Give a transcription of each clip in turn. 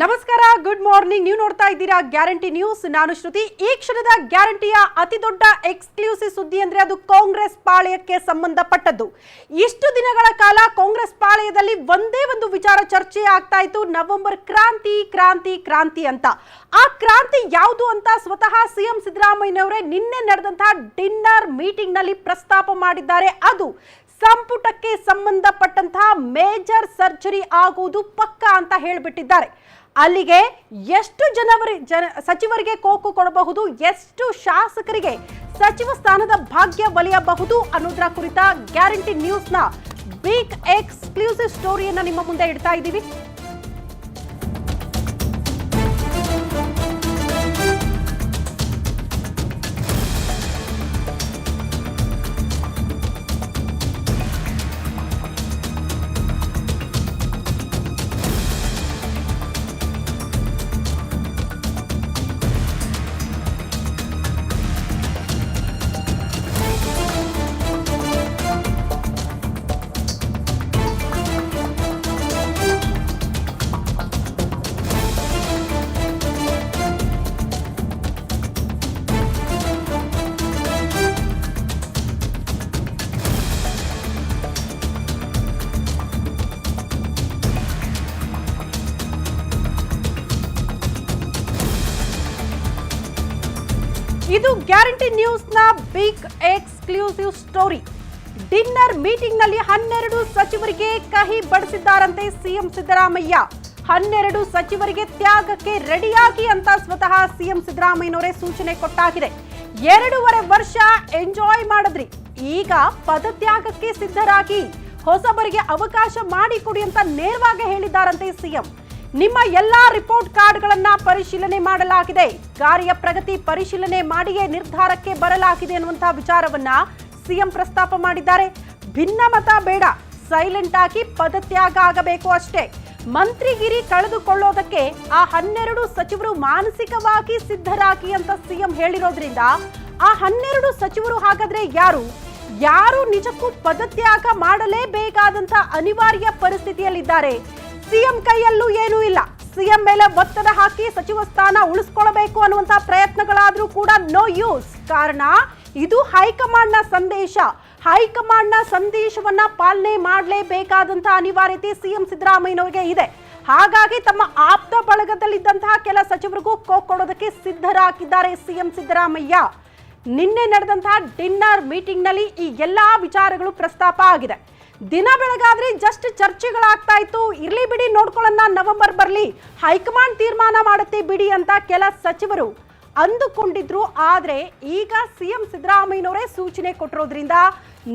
ನಮಸ್ಕಾರ good morning ನೀವು ನೋಡ್ತಾ ಇದ್ದೀರಾ ಗ್ಯಾರಂಟಿ ನ್ಯೂಸ್. ನಾನು ಶ್ರುತಿ. ಈ ಕ್ಷಣದ ಗ್ಯಾರಂಟಿಯ ಅತಿ ದೊಡ್ಡ ಎಕ್ಸ್ಕ್ಲೂಸಿವ್ ಸುದ್ದಿ ಅಂದ್ರೆ ಅದು ಕಾಂಗ್ರೆಸ್ ಪಾಳಯಕ್ಕೆ ಸಂಬಂಧಪಟ್ಟದ್ದು. ಇಷ್ಟು ದಿನಗಳ ಕಾಲ ಕಾಂಗ್ರೆಸ್ ಪಾಳಯದಲ್ಲಿ ಒಂದೇ ಒಂದು ವಿಚಾರ ಚರ್ಚೆ ಆಗ್ತಾ ಇತ್ತು. ನವೆಂಬರ್ ಕ್ರಾಂತಿ ಕ್ರಾಂತಿ ಕ್ರಾಂತಿ ಅಂತ. ಆ ಕ್ರಾಂತಿ ಯಾವುದು ಅಂತ ಸ್ವತಃ ಸಿಎಂ ಸಿದ್ದರಾಮಯ್ಯನವರೇ ನಿನ್ನೆ ನಡೆದಂತಹ ಡಿನ್ನರ್ ಮೀಟಿಂಗ್ನಲ್ಲಿ ಪ್ರಸ್ತಾಪ ಮಾಡಿದ್ದಾರೆ. ಅದು ಸಂಪುಟಕ್ಕೆ ಸಂಬಂಧಪಟ್ಟಂತಹ ಮೇಜರ್ ಸರ್ಜರಿ ಆಗುವುದು ಪಕ್ಕ ಅಂತ ಹೇಳಿಬಿಟ್ಟಿದ್ದಾರೆ. ಅಲ್ಲಿಗೆ ಎಷ್ಟು ಜನವರಿ ಜನ ಸಚಿವರಿಗೆ ಕೋಕು ಕೊಡಬಹುದು, ಎಷ್ಟು ಶಾಸಕರಿಗೆ ಸಚಿವ ಸ್ಥಾನದ ಭಾಗ್ಯ ಒಲಿಯಬಹುದು ಅನ್ನೋದರ ಕುರಿತ ಗ್ಯಾರಂಟಿ ನ್ಯೂಸ್ನ ಬಿಗ್ ಎಕ್ಸ್ಕ್ಲೂಸಿವ್ ಸ್ಟೋರಿಯನ್ನು ನಿಮ್ಮ ಮುಂದೆ ಇಡ್ತಾ ಇದ್ದೀವಿ. Big exclusive story. ಡಿನ್ನರ್ ಮೀಟಿಂಗ್ನಲ್ಲಿ ಹನ್ನೆರಡು ಸಚಿವರಿಗೆ ಕಹಿ ಬಡಿಸಿದ್ದಾರಂತೆ ಸಿಎಂ ಸಿದ್ದರಾಮಯ್ಯ. ಹನ್ನೆರಡು ಸಚಿವರಿಗೆ ತ್ಯಾಗಕ್ಕೆ ರೆಡಿಯಾಗಿ ಅಂತ ಸ್ವತಃ ಸಿಎಂ ಸಿದ್ದರಾಮಯ್ಯನವರೇ ಸೂಚನೆ ಕೊಟ್ಟಾಗಿದೆ. ಎರಡೂವರೆ ವರ್ಷ ಎಂಜಾಯ್ ಮಾಡಿದ್ರಿ. ಈಗ ಪದತ್ಯಾಗಕ್ಕೆ ಸಿದ್ಧರಾಗಿ. ಹೊಸಬರಿಗೆ ಅವಕಾಶ ಮಾಡಿಕೊಡಿ ಅಂತ ನೇರವಾಗಿ ಹೇಳಿದ್ದಾರಂತೆ ಸಿಎಂ. ನಿಮ್ಮ ಎಲ್ಲಾ ರಿಪೋರ್ಟ್ ಕಾರ್ಡ್ಗಳನ್ನ ಪರಿಶೀಲನೆ ಮಾಡಲಾಗಿದೆ. ಕಾರ್ಯ ಪ್ರಗತಿ ಪರಿಶೀಲನೆ ಮಾಡಿಯೇ ನಿರ್ಧಾರಕ್ಕೆ ಬರಲಾಗಿದೆ ಅನ್ನುವಂತಹ ವಿಚಾರವನ್ನ ಸಿಎಂ ಪ್ರಸ್ತಾಪ ಮಾಡಿದ್ದಾರೆ. ಭಿನ್ನಮತ ಬೇಡ ಸೈಲೆಂಟ್ ಆಗಿ ಪದತ್ಯಾಗ ಆಗಬೇಕು ಅಷ್ಟೇ. ಮಂತ್ರಿಗಿರಿ ಕಳೆದುಕೊಳ್ಳೋದಕ್ಕೆ ಆ ಹನ್ನೆರಡು ಸಚಿವರು ಮಾನಸಿಕವಾಗಿ ಸಿದ್ಧರಾಗಿ ಅಂತ ಸಿಎಂ ಹೇಳಿರೋದ್ರಿಂದ ಆ ಹನ್ನೆರಡು ಸಚಿವರು ಹಾಗಾದ್ರೆ ಯಾರು? ಯಾರು ನಿಜಕ್ಕೂ ಪದತ್ಯಾಗ ಮಾಡಲೇಬೇಕಾದಂತ ಅನಿವಾರ್ಯ ಪರಿಸ್ಥಿತಿಯಲ್ಲಿದ್ದಾರೆ? ಸಿಎಂ ಕೈಯಲ್ಲೂ ಏನೂ ಇಲ್ಲ. ಸಿಎಂ ಮೇಲೆ ಒತ್ತಡ ಹಾಕಿ ಸಚಿವ ಸ್ಥಾನ ಉಳಿಸ್ಕೊಳ್ಬೇಕು ಅನ್ನುವಂತಹ ಪ್ರಯತ್ನಗಳಾದ್ರೂ ಕೂಡ ನೋ ಯೂಸ್ ಕಾರಣ, ಇದು ಹೈಕಮಾಂಡ್ನ ಸಂದೇಶ. ಹೈಕಮಾಂಡ್ನ ಸಂದೇಶವನ್ನ ಪಾಲನೆ ಮಾಡಲೇಬೇಕಾದಂತಹ ಅನಿವಾರ್ಯತೆ ಸಿಎಂ ಸಿದ್ದರಾಮಯ್ಯನವರಿಗೆ ಇದೆ. ಹಾಗಾಗಿ ತಮ್ಮ ಆಪ್ತ ಬಳಗದಲ್ಲಿದ್ದಂತಹ ಕೆಲ ಸಚಿವರಿಗೂ ಕೋ ಕೊಡೋದಕ್ಕೆ ಸಿದ್ಧರಾಗಿದ್ದಾರೆ ಸಿಎಂ ಸಿದ್ದರಾಮಯ್ಯ. ನಿನ್ನೆ ನಡೆದಂತಹ ಡಿನ್ನರ್ ಮೀಟಿಂಗ್ನಲ್ಲಿ ಈ ಎಲ್ಲಾ ವಿಚಾರಗಳು ಪ್ರಸ್ತಾಪ ಆಗಿದೆ. ದಿನ ಬೆಳಗಾದ್ರೆ ಜಸ್ಟ್ ಚರ್ಚೆಗಳಾಗ್ತಾ ಇತ್ತು. ಇರ್ಲಿ ಬಿಡಿ, ನೋಡ್ಕೊಳ್ಳೋಣ ನವೆಂಬರ್ ಬರಲಿ. ಹೈಕಮಾಂಡ್ ತೀರ್ಮಾನ ಮಾಡುತ್ತೆ ಬಿಡಿ ಅಂತ ಕೆಲ ಸಚಿವರು ಅಂದುಕೊಂಡಿದ್ರು. ಆದ್ರೆ ಈಗ ಸಿಎಂ ಸಿದ್ದರಾಮಯ್ಯನವರೇ ಸೂಚನೆ ಕೊಟ್ಟಿರೋದ್ರಿಂದ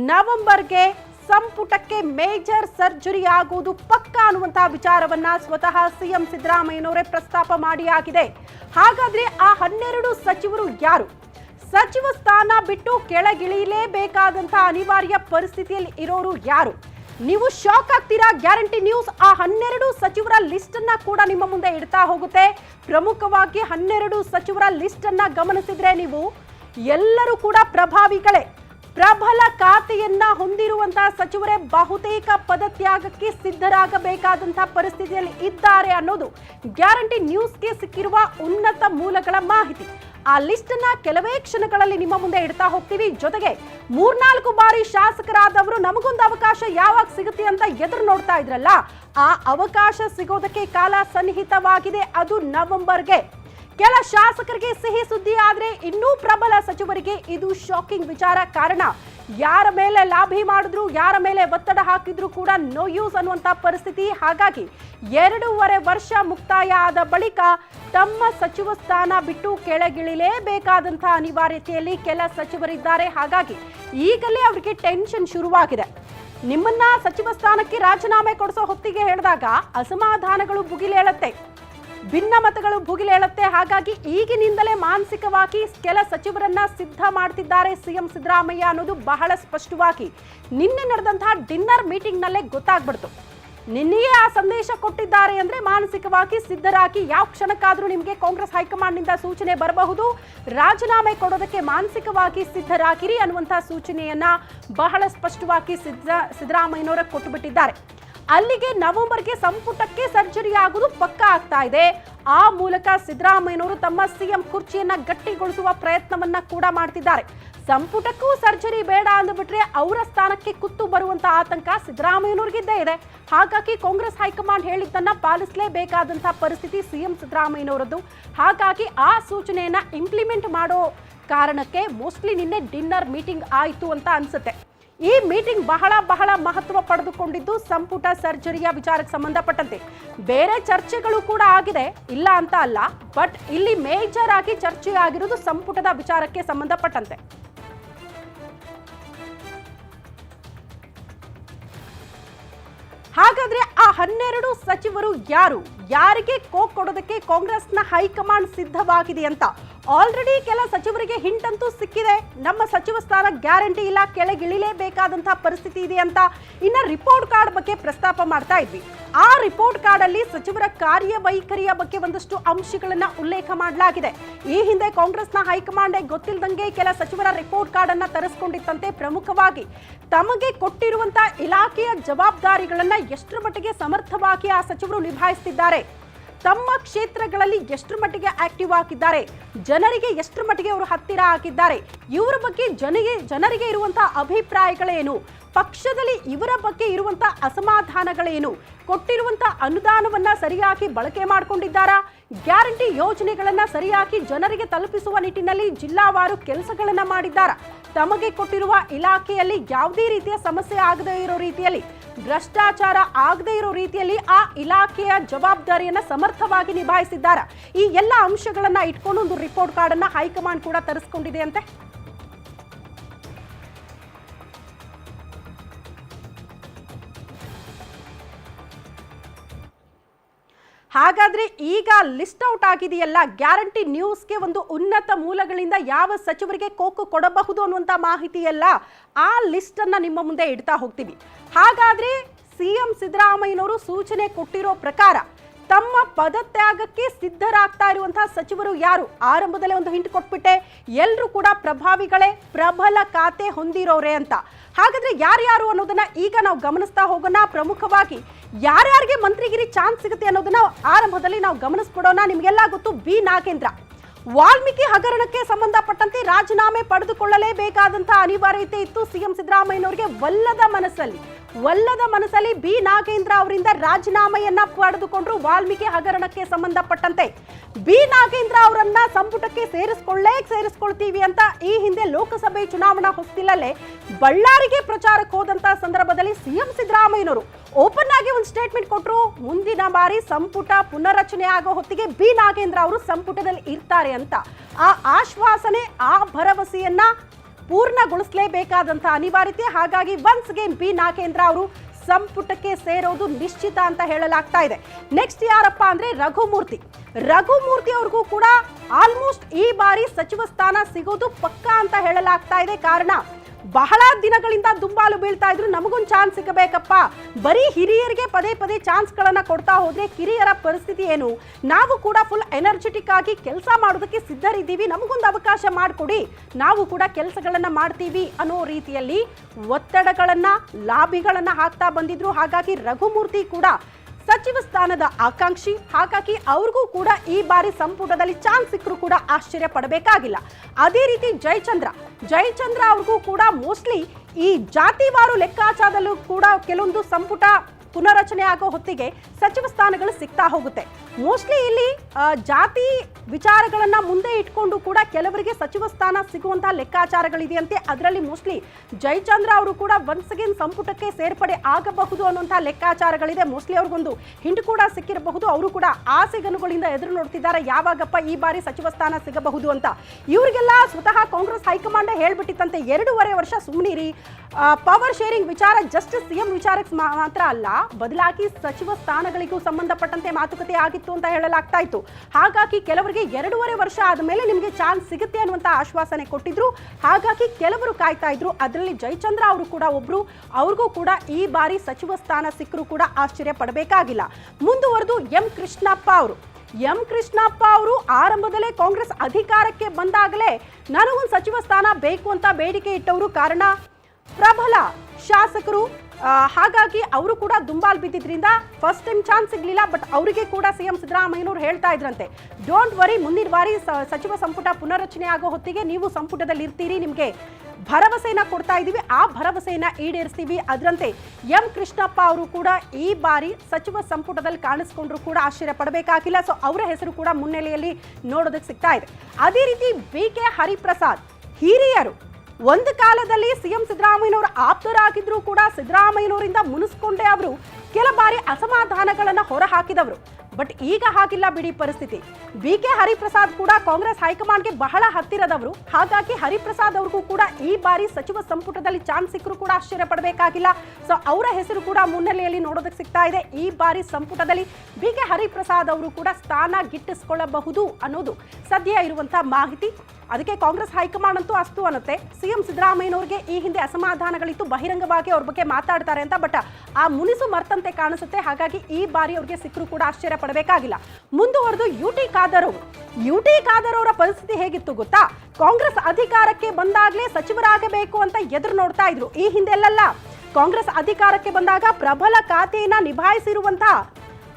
ನವೆಂಬರ್ಗೆ ಸಂಪುಟಕ್ಕೆ ಮೇಜರ್ ಸರ್ಜರಿ ಆಗುವುದು ಪಕ್ಕ ಅನ್ನುವಂತಹ ವಿಚಾರವನ್ನ ಸ್ವತಃ ಸಿಎಂ ಸಿದ್ದರಾಮಯ್ಯನವರೇ ಪ್ರಸ್ತಾಪ ಮಾಡಿ ಆಗಿದೆ. ಹಾಗಾದ್ರೆ ಆ ಹನ್ನೆರಡು ಸಚಿವರು ಯಾರು? ಸಚಿವ ಸ್ಥಾನ ಬಿಟ್ಟು ಕೆಳಗಿಳಿಯಲೇಬೇಕಾದಂತಹ ಅನಿವಾರ್ಯ ಪರಿಸ್ಥಿತಿಯಲ್ಲಿ ಇರೋರು ಯಾರು? ನೀವು ಶಾಕ್ ಆಗ್ತೀರಾ? ಗ್ಯಾರಂಟಿ ನ್ಯೂಸ್ ಆ ಹನ್ನೆರಡು ಸಚಿವರ ಲಿಸ್ಟ್ ಅನ್ನ ಕೂಡ ನಿಮ್ಮ ಮುಂದೆ ಇಡ್ತಾ ಹೋಗುತ್ತೆ. ಪ್ರಮುಖವಾಗಿ ಹನ್ನೆರಡು ಸಚಿವರ ಲಿಸ್ಟ್ ಅನ್ನ ಗಮನಿಸಿದ್ರೆ ನೀವು ಎಲ್ಲರೂ ಕೂಡ ಪ್ರಭಾವಿಗಳೇ. ಪ್ರಬಲ ಖಾತೆಯನ್ನ ಹೊಂದಿರುವಂತಹ ಸಚಿವರೇ ಬಹುತೇಕ ಪದತ್ಯಾಗಕ್ಕೆ ಸಿದ್ಧರಾಗಬೇಕಾದಂತಹ ಪರಿಸ್ಥಿತಿಯಲ್ಲಿ ಇದ್ದಾರೆ ಅನ್ನೋದು ಗ್ಯಾರಂಟಿ ನ್ಯೂಸ್ಗೆ ಸಿಕ್ಕಿರುವ ಉನ್ನತ ಮೂಲಗಳ ಮಾಹಿತಿ. ಆ ಲಿಸ್ಟ್ ಅನ್ನ ಕೆಲವೇ ಕ್ಷಣಗಳಲ್ಲಿ ನಿಮ್ಮ ಮುಂದೆ ಇಡ್ತಾ ಹೋಗ್ತೀವಿ. ಜೊತೆಗೆ ಮೂರ್ನಾಲ್ಕು ಬಾರಿ ಶಾಸಕರಾದವರು ನಮಗೊಂದು ಅವಕಾಶ ಯಾವಾಗ ಸಿಗುತ್ತೆ ಅಂತ ಎದುರು ನೋಡ್ತಾ ಇದ್ರಲ್ಲ, ಆ ಅವಕಾಶ ಸಿಗೋದಕ್ಕೆ ಕಾಲ ಸನ್ನಿಹಿತವಾಗಿದೆ. ಅದು ನವೆಂಬರ್ಗೆ. ಕೆಲ ಶಾಸಕರಿಗೆ ಸಿಹಿ ಸುದ್ದಿ ಆದ್ರೆ ಇನ್ನೂ ಪ್ರಬಲ ಸಚಿವರಿಗೆ ಇದು ಶಾಕಿಂಗ್ ವಿಚಾರ ಕಾರಣ. ಯಾರ ಮೇಲೆ ಲಾಭಿ ಮಾಡಿದ್ರು, ಯಾರ ಮೇಲೆ ಒತ್ತಡ ಹಾಕಿದ್ರು ಕೂಡ ನೋ ಯೂಸ್ ಅನ್ನುವಂತ ಪರಿಸ್ಥಿತಿ. ಹಾಗಾಗಿ ಎರಡೂವರೆ ವರ್ಷ ಮುಕ್ತಾಯ ಆದ ಬಳಿಕ ತಮ್ಮ ಸಚಿವ ಸ್ಥಾನ ಬಿಟ್ಟು ಕೆಳಗಿಳಿಲೇಬೇಕಾದಂತಹ ಅನಿವಾರ್ಯತೆಯಲ್ಲಿ ಕೆಲ ಸಚಿವರಿದ್ದಾರೆ. ಹಾಗಾಗಿ ಈಗಲೇ ಅವರಿಗೆ ಟೆನ್ಷನ್ ಶುರುವಾಗಿದೆ. ನಿಮ್ಮನ್ನ ಸಚಿವ ಸ್ಥಾನಕ್ಕೆ ರಾಜೀನಾಮೆ ಕೊಡಿಸೋ ಹೊತ್ತಿಗೆ ಹೇಳಿದಾಗ ಅಸಮಾಧಾನಗಳು ಭುಗಿಲೇಳುತ್ತೆ. ಭಿನ್ನ ಮತಗಳು ಭುಗಿಲೇಳುತ್ತೆ ಹಾಗಾಗಿ ಈಗಿನಿಂದಲೇ ಮಾನಸಿಕವಾಗಿ ಕೆಲ ಸಚಿವರನ್ನ ಸಿದ್ಧ ಮಾಡ್ತಿದ್ದಾರೆ ಸಿಎಂ ಸಿದ್ದರಾಮಯ್ಯ ಅನ್ನೋದು ಬಹಳ ಸ್ಪಷ್ಟವಾಗಿ. ನಿನ್ನೆ ನಡೆದಂತಹ ಡಿನ್ನರ್ ಮೀಟಿಂಗ್ ನಲ್ಲೇ ಗೊತ್ತಾಗ್ಬಿಡ್ತು. ನಿನ್ನೆಯೇ ಆ ಸಂದೇಶ ಕೊಟ್ಟಿದ್ದಾರೆ ಅಂದ್ರೆ ಮಾನಸಿಕವಾಗಿ ಸಿದ್ಧರಾಗಿ ಯಾವ ಕ್ಷಣಕ್ಕಾದ್ರೂ ನಿಮಗೆ ಕಾಂಗ್ರೆಸ್ ಹೈಕಮಾಂಡ್ನಿಂದ ಸೂಚನೆ ಬರಬಹುದು. ರಾಜೀನಾಮೆ ಕೊಡೋದಕ್ಕೆ ಮಾನಸಿಕವಾಗಿ ಸಿದ್ಧರಾಗಿರಿ ಅನ್ನುವಂತಹ ಸೂಚನೆಯನ್ನ ಬಹಳ ಸ್ಪಷ್ಟವಾಗಿ ಸಿದ್ಧ ಸಿದ್ದರಾಮಯ್ಯನವರ ಕೊಟ್ಟುಬಿಟ್ಟಿದ್ದಾರೆ. ಅಲ್ಲಿಗೆ ನವೆಂಬರ್ಗೆ ಸಂಪುಟಕ್ಕೆ ಸರ್ಜರಿ ಆಗುವುದು ಪಕ್ಕ ಆಗ್ತಾ ಇದೆ. ಆ ಮೂಲಕ ಸಿದ್ದರಾಮಯ್ಯನವರು ತಮ್ಮ ಸಿಎಂ ಕುರ್ಚಿಯನ್ನ ಗಟ್ಟಿಗೊಳಿಸುವ ಪ್ರಯತ್ನವನ್ನ ಕೂಡ ಮಾಡ್ತಿದ್ದಾರೆ. ಸಂಪುಟಕ್ಕೂ ಸರ್ಜರಿ ಬೇಡ ಅಂದ್ಬಿಟ್ರೆ ಅವರ ಸ್ಥಾನಕ್ಕೆ ಕುತ್ತು ಬರುವಂತ ಆತಂಕ ಸಿದ್ದರಾಮಯ್ಯನವ್ರಿಗಿದ್ದೇ ಇದೆ. ಹಾಗಾಗಿ ಕಾಂಗ್ರೆಸ್ ಹೈಕಮಾಂಡ್ ಹೇಳಿದ್ದನ್ನ ಪಾಲಿಸಲೇಬೇಕಾದಂತಹ ಪರಿಸ್ಥಿತಿ ಸಿಎಂ ಸಿದ್ದರಾಮಯ್ಯನವರದ್ದು. ಹಾಗಾಗಿ ಆ ಸೂಚನೆಯನ್ನ ಇಂಪ್ಲಿಮೆಂಟ್ ಮಾಡೋ ಕಾರಣಕ್ಕೆ ಮೋಸ್ಟ್ಲಿ ನಿನ್ನೆ ಡಿನ್ನರ್ ಮೀಟಿಂಗ್ ಆಯಿತು ಅಂತ ಅನ್ಸುತ್ತೆ. ಈ ಮೀಟಿಂಗ್ ಬಹಳ ಬಹಳ ಮಹತ್ವ ಪಡೆದುಕೊಂಡಿದ್ದು ಸಂಪುಟ ಸರ್ಜರಿಯ ವಿಚಾರಕ್ಕೆ ಸಂಬಂಧಪಟ್ಟಂತೆ. ಬೇರೆ ಚರ್ಚೆಗಳು ಕೂಡ ಆಗಿದೆ, ಇಲ್ಲ ಅಂತ ಅಲ್ಲ, ಬಟ್ ಇಲ್ಲಿ ಮೇಜರ್ ಆಗಿ ಚರ್ಚೆ ಆಗಿರೋದು ಸಂಪುಟದ ವಿಚಾರಕ್ಕೆ ಸಂಬಂಧಪಟ್ಟಂತೆ. ಹಾಗಾದ್ರೆ ಆ ಹನ್ನೆರಡು ಸಚಿವರು ಯಾರು? ಯಾರಿಗೆ ಕೋಕ್ ಕೊಡೋದಕ್ಕೆ ಕಾಂಗ್ರೆಸ್ನ ಹೈಕಮಾಂಡ್ ಸಿದ್ಧವಾಗಿದೆ ಅಂತ. ಆಲ್ರೆಡಿ ಕೆಲ ಸಚಿವರಿಗೆ ಹಿಂಟ್ ಅಂತೂ ಸಿಕ್ಕಿದೆ. ನಮ್ಮ ಸಚಿವ ಸ್ಥಾನ ಗ್ಯಾರಂಟಿ ಇಲ್ಲ ಕೆಳಗಿಳಿಲೇಬೇಕಾದಂತಹ ಪರಿಸ್ಥಿತಿ ಇದೆ ಅಂತ ಇನ್ನ ರಿಪೋರ್ಟ್ ಕಾರ್ಡ್ ಬಗ್ಗೆ ಪ್ರಸ್ತಾಪ ಮಾಡ್ತಾ ಇದ್ವಿ. ಆ ರಿಪೋರ್ಟ್ ಕಾರ್ಡ್ ಅಲ್ಲಿ ಸಚಿವರ ಕಾರ್ಯವೈಖರಿಯ ಬಗ್ಗೆ ಒಂದಷ್ಟು ಅಂಶಗಳನ್ನ ಉಲ್ಲೇಖ ಮಾಡಲಾಗಿದೆ. ಈ ಹಿಂದೆ ಕಾಂಗ್ರೆಸ್ನ ಹೈಕಮಾಂಡ್ ಗೊತ್ತಿಲ್ಲದಂಗೆ ಕೆಲ ಸಚಿವರ ರಿಪೋರ್ಟ್ ಕಾರ್ಡ್ ಅನ್ನ ತರಿಸಿಕೊಂಡಿತ್ತಂತೆ ಪ್ರಮುಖವಾಗಿ. ತಮಗೆ ಕೊಟ್ಟಿರುವಂತಹ ಇಲಾಖೆಯ ಜವಾಬ್ದಾರಿಗಳನ್ನ ಎಷ್ಟರ ಮಟ್ಟಿಗೆ ಸಮರ್ಥವಾಗಿ ಆ ಸಚಿವರು ನಿಭಾಯಿಸುತ್ತಿದ್ದಾರೆ ತಮ್ಮ ಕ್ಷೇತ್ರಗಳಲ್ಲಿ ಎಷ್ಟರ ಮಟ್ಟಿಗೆ ಆಕ್ಟಿವ್ ಆಗಿದ್ದಾರೆ ಜನರಿಗೆ ಎಷ್ಟರ ಮಟ್ಟಿಗೆ ಅವರು ಹತ್ತಿರ ಆಗಿದ್ದಾರೆ ಇವರ ಬಗ್ಗೆ ಜನಿಗೆ, ಜನರಿಗೆ ಇರುವಂತಹ ಅಭಿಪ್ರಾಯಗಳೇನು? ಪಕ್ಷದಲ್ಲಿ ಇವರ ಬಗ್ಗೆ ಇರುವಂತಹ ಅಸಮಾಧಾನಗಳೇನು? ಕೊಟ್ಟಿರುವಂತಹ ಅನುದಾನವನ್ನ ಸರಿಯಾಗಿ ಬಳಕೆ ಮಾಡಿಕೊಂಡಿದ್ದಾರಾ? ಗ್ಯಾರಂಟಿ ಯೋಜನೆಗಳನ್ನ ಸರಿಯಾಗಿ ಜನರಿಗೆ ತಲುಪಿಸುವ ನಿಟ್ಟಿನಲ್ಲಿ ಜಿಲ್ಲಾವಾರು ಕೆಲಸಗಳನ್ನ ಮಾಡಿದ್ದಾರಾ? ತಮಗೆ ಕೊಟ್ಟಿರುವ ಇಲಾಖೆಯಲ್ಲಿ ಯಾವುದೇ ರೀತಿಯ ಸಮಸ್ಯೆ ಆಗದೇ ಇರೋ ರೀತಿಯಲ್ಲಿ, ಭ್ರಷ್ಟಾಚಾರ ಆಗದೇ ಇರೋ ರೀತಿಯಲ್ಲಿ ಆ ಇಲಾಖೆಯ ಜವಾಬ್ದಾರಿಯನ್ನು ಸಮರ್ಥವಾಗಿ ನಿಭಾಯಿಸಿದ್ದಾರೆ? ಈ ಎಲ್ಲ ಅಂಶಗಳನ್ನು ಇಟ್ಕೊಂಡು ಒಂದು ರಿಪೋರ್ಟ್ ಕಾರ್ಡ್ ಅನ್ನ ಹೈಕಮಾಂಡ್ ಕೂಡ ತರಿಸ್ಕೊಂಡಿದೆ ಅಂತೆ. ಹಾಗಾದ್ರೆ ಈಗ ಲಿಸ್ಟ್ ಔಟ್ ಆಗಿದೆಯಲ್ಲ, ಗ್ಯಾರಂಟಿ ನ್ಯೂಸ್ಗೆ ಒಂದು ಉನ್ನತ ಮೂಲಗಳಿಂದ ಯಾವ ಸಚಿವರಿಗೆ ಕೋಕು ಕೊಡಬಹುದು ಅನ್ನುವಂಥ ಮಾಹಿತಿ ಎಲ್ಲ ಆ ಲಿಸ್ಟನ್ನು ನಿಮ್ಮ ಮುಂದೆ ಇಡ್ತಾ ಹೋಗ್ತೀವಿ. ಹಾಗಾದ್ರೆ ಸಿಎಂ ಸಿದ್ದರಾಮಯ್ಯನವರು ಸೂಚನೆ ಕೊಟ್ಟಿರೋ ಪ್ರಕಾರ ತಮ್ಮ ಪದತ್ಯಾಗಕ್ಕೆ ಸಿದ್ಧರಾಗ್ತಾ ಇರುವಂತಹ ಸಚಿವರು ಯಾರು? ಆರಂಭದಲ್ಲೇ ಒಂದು ಹಿಂಟ್ ಕೊಟ್ಬಿಟ್ಟೆ. ಎಲ್ಲರೂ ಕೂಡ ಪ್ರಭಾವಿಗಳೇ, ಪ್ರಬಲ ಖಾತೆ ಹೊಂದಿರೋರೆ ಅಂತ. ಹಾಗಾದ್ರೆ ಯಾರ್ಯಾರು ಅನ್ನೋದನ್ನ ಈಗ ನಾವು ಗಮನಿಸ್ತಾ ಹೋಗೋಣ. ಪ್ರಮುಖವಾಗಿ ಯಾರ್ಯಾರಿಗೆ ಮಂತ್ರಿಗಿರಿ ಚಾನ್ಸ್ ಸಿಗುತ್ತೆ ಅನ್ನೋದನ್ನ ಆರಂಭದಲ್ಲಿ ನಾವು ಗಮನಿಸ್ಬಿಡೋಣ. ನಿಮಗೆಲ್ಲ ಗೊತ್ತು, ಬಿ. ನಾಗೇಂದ್ರ. ವಾಲ್ಮೀಕಿ ಹಗರಣಕ್ಕೆ ಸಂಬಂಧಪಟ್ಟಂತೆ ರಾಜೀನಾಮೆ ಪಡೆದುಕೊಳ್ಳಲೇಬೇಕಾದಂತಹ ಅನಿವಾರ್ಯತೆ ಇತ್ತು ಸಿಎಂ ಸಿದ್ದರಾಮಯ್ಯನವರಿಗೆ. ಒಲ್ಲದ ಮನಸ್ಸಲ್ಲಿ ಒಲ್ಲದ ಮನಸ್ಸಲ್ಲಿ ಬಿ. ನಾಗೇಂದ್ರ ಅವರಿಂದ ರಾಜೀನಾಮೆಯನ್ನ ಪಡೆದುಕೊಂಡ್ರು ವಾಲ್ಮೀಕಿ ಹಗರಣಕ್ಕೆ ಸಂಬಂಧಪಟ್ಟಂತೆ. ಬಿ. ನಾಗೇಂದ್ರ ಅವರನ್ನ ಸಂಪುಟಕ್ಕೆ ಸೇರಿಸ್ಕೊಳ್ಳೇ ಸೇರಿಸ್ಕೊಳ್ತೀವಿ ಅಂತ ಈ ಹಿಂದೆ ಲೋಕಸಭೆ ಚುನಾವಣಾ ಹೊಸ್ತಿಲಲ್ಲೇ ಬಳ್ಳಾರಿಗೆ ಪ್ರಚಾರಕ್ಕೆ ಹೋದಂತ ಸಂದರ್ಭದಲ್ಲಿ ಸಿಎಂ ಸಿದ್ದರಾಮಯ್ಯನವರು ಓಪನ್ ಆಗಿ ಒಂದು ಸ್ಟೇಟ್ಮೆಂಟ್ ಕೊಟ್ಟರು ಮುಂದಿನ ಬಾರಿ ಸಂಪುಟ ಪುನರ್ರಚನೆ ಆಗೋ ಹೊತ್ತಿಗೆ ಬಿ. ನಾಗೇಂದ್ರ ಅವರು ಸಂಪುಟದಲ್ಲಿ ಇರ್ತಾರೆ ಅಂತ. ಆ ಆಶ್ವಾಸನೆ, ಆ ಭರವಸೆಯನ್ನ ಪೂರ್ಣಗೊಳಿಸಲೇಬೇಕಾದಂತ ಅನಿವಾರ್ಯತೆ. ಹಾಗಾಗಿ ಒನ್ಸ್ ಅಗೇನ್ ಬಿ ನಾಗೇಂದ್ರ ಅವರು ಸಂಪುಟಕ್ಕೆ ಸೇರೋದು ನಿಶ್ಚಿತ ಅಂತ ಹೇಳಲಾಗ್ತಾ ಇದೆ. ನೆಕ್ಸ್ಟ್ ಯಾರಪ್ಪ ಅಂದ್ರೆ ರಘುಮೂರ್ತಿ. ರಘುಮೂರ್ತಿ ಅವ್ರಿಗೂ ಕೂಡ ಆಲ್ಮೋಸ್ಟ್ ಈ ಬಾರಿ ಸಚಿವ ಸ್ಥಾನ ಸಿಗೋದು ಪಕ್ಕಾ ಅಂತ ಹೇಳಲಾಗ್ತಾ ಇದೆ. ಕಾರಣ ಬಹಳ ದಿನಗಳಿಂದ ದುಂಬಾಲು ಬೀಳ್ತಾ ಇದ್ರು. ನಮಗೊಂದು ಚಾನ್ಸ್ ಸಿಗಬೇಕಪ್ಪ. ಬರೀ ಹಿರಿಯರಿಗೆ ಪದೇ ಪದೇ ಚಾನ್ಸ್ಗಳನ್ನ ಕೊಡ್ತಾ ಹೋದ್ರೆ ಕಿರಿಯರ ಪರಿಸ್ಥಿತಿ ಏನು? ನಾವು ಕೂಡ ಫುಲ್ ಎನರ್ಜೆಟಿಕ್ ಆಗಿ ಕೆಲಸ ಮಾಡೋದಕ್ಕೆ ಸಿದ್ಧರಿದ್ದೀವಿ. ನಮಗೊಂದು ಅವಕಾಶ ಮಾಡಿಕೊಡಿ. ನಾವು ಕೂಡ ಕೆಲಸಗಳನ್ನ ಮಾಡ್ತೀವಿ ಅನ್ನೋ ರೀತಿಯಲ್ಲಿ ಒತ್ತಡಗಳನ್ನ ಲಾಭಿಗಳನ್ನ ಹಾಕ್ತಾ ಬಂದಿದ್ರು. ಹಾಗಾಗಿ ರಘುಮೂರ್ತಿ ಕೂಡ ಸಚಿವ ಸ್ಥಾನದ ಆಕಾಂಕ್ಷಿ. ಹಾಗಾಗಿ ಅವ್ರಿಗೂ ಕೂಡ ಈ ಬಾರಿ ಸಂಪುಟದಲ್ಲಿ ಚಾನ್ಸ್ ಸಿಕ್ಕರೂ ಕೂಡ ಆಶ್ಚರ್ಯ ಪಡಬೇಕಾಗಿಲ್ಲ. ಅದೇ ರೀತಿ ಜಯಚಂದ್ರ. ಜಯಚಂದ್ರ ಅವ್ರಿಗೂ ಕೂಡ ಮೋಸ್ಟ್ಲಿ ಈ ಜಾತಿವಾರು ಲೆಕ್ಕಾಚಾರದಲ್ಲೂ ಕೂಡ ಕೆಲವೊಂದು ಸಂಪುಟ ಪುನರಚನೆ ಆಗೋ ಹೊತ್ತಿಗೆ ಸಚಿವ ಸ್ಥಾನಗಳು ಸಿಗ್ತಾ ಹೋಗುತ್ತೆ. ಮೋಸ್ಟ್ಲಿ ಇಲ್ಲಿ ಜಾತಿ ವಿಚಾರಗಳನ್ನ ಮುಂದೆ ಇಟ್ಕೊಂಡು ಕೂಡ ಕೆಲವರಿಗೆ ಸಚಿವ ಸ್ಥಾನ ಸಿಗುವಂತಹ ಲೆಕ್ಕಾಚಾರಗಳಿದೆಯಂತೆ. ಅದರಲ್ಲಿ ಮೋಸ್ಟ್ಲಿ ಜಯಚಂದ್ರ ಅವರು ಕೂಡ ಒನ್ಸ್ ಅಗೇನ್ ಸಂಪುಟಕ್ಕೆ ಸೇರ್ಪಡೆ ಆಗಬಹುದು ಅನ್ನುವಂತಹ ಲೆಕ್ಕಾಚಾರಗಳಿದೆ. ಮೋಸ್ಟ್ಲಿ ಅವ್ರಿಗೊಂದು ಹಿಂಡು ಕೂಡ ಸಿಕ್ಕಿರಬಹುದು. ಅವರು ಕೂಡ ಆಸೆಗನುಗಳಿಂದ ಎದುರು ನೋಡ್ತಿದ್ದಾರೆ. ಯಾವಾಗಪ್ಪ ಈ ಬಾರಿ ಸಚಿವ ಸ್ಥಾನ ಸಿಗಬಹುದು ಅಂತ. ಇವರಿಗೆಲ್ಲ ಸ್ವತಃ ಕಾಂಗ್ರೆಸ್ ಹೈಕಮಾಂಡ್ ಹೇಳ್ಬಿಟ್ಟಿತ್ತಂತೆ. ಎರಡೂವರೆ ವರ್ಷ ಸುಮ್ಮನಿರಿ ಪವರ್ ಶೇರಿಂಗ್ ವಿಚಾರ ಜಸ್ಟ್ ಸಿಎಂ ವಿಚಾರಕ್ಕೆ ಮಾತ್ರ ಅಲ್ಲ. ಬದಲಾಗಿ ಸಚಿವ ಸ್ಥಾನಗಳಿಗೂ ಸಂಬಂಧಪಟ್ಟಂತೆ ಮಾತುಕತೆ ಆಗಿತ್ತು ಅಂತ ಹೇಳಲಾಗ್ತಾ ಇತ್ತು. ಹಾಗಾಗಿ ಕೆಲವರಿಗೆ ಎರಡೂವರೆ ವರ್ಷ ಆದಮೇಲೆ ನಿಮಗೆ ಚಾನ್ಸ್ ಸಿಗುತ್ತೆ ಅನ್ನುವಂಥ ಆಶ್ವಾಸನೆ ಕೊಟ್ಟಿದ್ರು. ಹಾಗಾಗಿ ಕೆಲವರು ಕಾಯ್ತಾ ಇದ್ರು. ಅದರಲ್ಲಿ ಜಯಚಂದ್ರ ಅವರು ಕೂಡ ಒಬ್ರು. ಅವ್ರಿಗೂ ಕೂಡ ಈ ಬಾರಿ ಸಚಿವ ಸ್ಥಾನ ಸಿಕ್ಕರೂ ಕೂಡ ಆಶ್ಚರ್ಯ ಪಡಬೇಕಾಗಿಲ್ಲ. ಮುಂದುವರೆದು ಎಂ ಕೃಷ್ಣಪ್ಪ ಅವರು. ಎಂ ಕೃಷ್ಣಪ್ಪ ಅವರು ಆರಂಭದಲ್ಲೇ ಕಾಂಗ್ರೆಸ್ ಅಧಿಕಾರಕ್ಕೆ ಬಂದಾಗಲೇ ನನಗೊಂದು ಸಚಿವ ಸ್ಥಾನ ಬೇಕು ಅಂತ ಬೇಡಿಕೆ ಇಟ್ಟವರು ಕಾರಣ? ಪ್ರಬಲ ಶಾಸಕರು ಹಾಗಾಗಿ ಅವರು ಕೂಡ ದುಂಬಾಲ್ ಬಿದ್ದಿದ್ರಿಂದ ಫಸ್ಟ್ ಟೈಮ್ ಚಾನ್ಸ್ ಸಿಗ್ಲಿಲ್ಲ ಬಟ್ ಅವರಿಗೆ ಕೂಡ ಸಿಎಂ ಸಿದ್ದರಾಮಯ್ಯನವರು ಹೇಳ್ತಾ ಇದ್ರಂತೆ. ಡೋಂಟ್ ವರಿ ಮುಂದಿನ ಬಾರಿ ಸಚಿವ ಸಂಪುಟ ಪುನರಚನೆ ಆಗೋ ಹೊತ್ತಿಗೆ ನೀವು ಸಂಪುಟದಲ್ಲಿ ಇರ್ತೀರಿ, ನಿಮಗೆ ಭರವಸೆಯನ್ನ ಕೊಡ್ತಾ ಇದ್ದೀವಿ ಆ ಭರವಸೆಯನ್ನ ಈಡೇರಿಸ್ತೀವಿ. ಅದರಂತೆ ಎಂ ಕೃಷ್ಣಪ್ಪ ಅವರು ಕೂಡ ಈ ಬಾರಿ ಸಚಿವ ಸಂಪುಟದಲ್ಲಿ ಕಾಣಿಸ್ಕೊಂಡ್ರು ಕೂಡ ಆಶ್ಚರ್ಯ ಪಡಬೇಕಾಗಿಲ್ಲ. ಸೊ ಅವರ ಹೆಸರು ಕೂಡ ಮುನ್ನೆಲೆಯಲ್ಲಿ ನೋಡೋದಕ್ಕೆ ಸಿಗ್ತಾ ಇದೆ. ಅದೇ ರೀತಿ ಬಿ ಹರಿಪ್ರಸಾದ್, ಹಿರಿಯರು ಒಂದು ಕಾಲದಲ್ಲಿ ಸಿಎಂ ಸಿದ್ದರಾಮಯ್ಯನವರು ಆಪ್ತರಾಗಿದ್ರು ಕೂಡ ಸಿದ್ದರಾಮಯ್ಯನವರಿಂದ ಮುನಿಸ್ಕೊಂಡೇ ಅವರು ಕೆಲ ಬಾರಿ ಅಸಮಾಧಾನಗಳನ್ನು ಹೊರಹಾಕಿದವರು. ಬಟ್ ಈಗ ಹಾಗಿಲ್ಲ ಬಿಡಿ ಪರಿಸ್ಥಿತಿ. ಬಿ ಕೆ ಹರಿಪ್ರಸಾದ್ ಕೂಡ ಕಾಂಗ್ರೆಸ್ ಹೈಕಮಾಂಡ್ಗೆ ಬಹಳ ಹತ್ತಿರದವರು. ಹಾಗಾಗಿ ಹರಿಪ್ರಸಾದ್ ಅವ್ರಿಗೂ ಕೂಡ ಈ ಬಾರಿ ಸಚಿವ ಸಂಪುಟದಲ್ಲಿ ಚಾನ್ಸ್ ಸಿಕ್ಕರೂ ಕೂಡ ಆಶ್ಚರ್ಯ ಪಡಬೇಕಾಗಿಲ್ಲ. ಸೊ ಅವರ ಹೆಸರು ಕೂಡ ಮುನ್ನೆಲೆಯಲ್ಲಿ ನೋಡೋದಕ್ಕೆ ಸಿಗ್ತಾ ಇದೆ. ಈ ಬಾರಿ ಸಂಪುಟದಲ್ಲಿ ಬಿ ಕೆ ಹರಿಪ್ರಸಾದ್ ಅವರು ಕೂಡ ಸ್ಥಾನ ಗಿಟ್ಟಿಸಿಕೊಳ್ಳಬಹುದು ಅನ್ನೋದು ಸದ್ಯ ಇರುವಂತಹ ಮಾಹಿತಿ. ಅದಕ್ಕೆ ಕಾಂಗ್ರೆಸ್ ಹೈಕಮಾಂಡ್ ಅಂತೂ ಅಸ್ತು ಅನ್ನುತ್ತೆ. ಸಿಎಂ ಸಿದ್ದರಾಮಯ್ಯನವ್ರಿಗೆ ಈ ಹಿಂದೆ ಅಸಮಾಧಾನಗಳಿತ್ತು. ಬಹಿರಂಗವಾಗಿ ಅವ್ರ ಬಗ್ಗೆ ಮಾತಾಡ್ತಾರೆ ಅಂತ. ಬಟ್ ಆ ಮುನಿಸು ಮರ್ತಂತೆ ಕಾಣಿಸುತ್ತೆ. ಹಾಗಾಗಿ ಈ ಬಾರಿ ಅವ್ರಿಗೆ ಸಿಕ್ಕರೂ ಕೂಡ ಆಶ್ಚರ್ಯ ಪಡಬೇಕಾಗಿಲ್ಲ ಮುಂದುವರೆದು ಯು ಟಿ ಅವರು. ಯು ಟಿ ಪರಿಸ್ಥಿತಿ ಹೇಗಿತ್ತು ಗೊತ್ತಾ? ಕಾಂಗ್ರೆಸ್ ಅಧಿಕಾರಕ್ಕೆ ಬಂದಾಗಲೇ ಸಚಿವರಾಗಬೇಕು ಅಂತ ಎದುರು ನೋಡ್ತಾ ಇದ್ರು. ಈ ಹಿಂದೆಲ್ಲ ಕಾಂಗ್ರೆಸ್ ಅಧಿಕಾರಕ್ಕೆ ಬಂದಾಗ ಪ್ರಬಲ ಖಾತೆಯನ್ನ ನಿಭಾಯಿಸಿರುವಂತಹ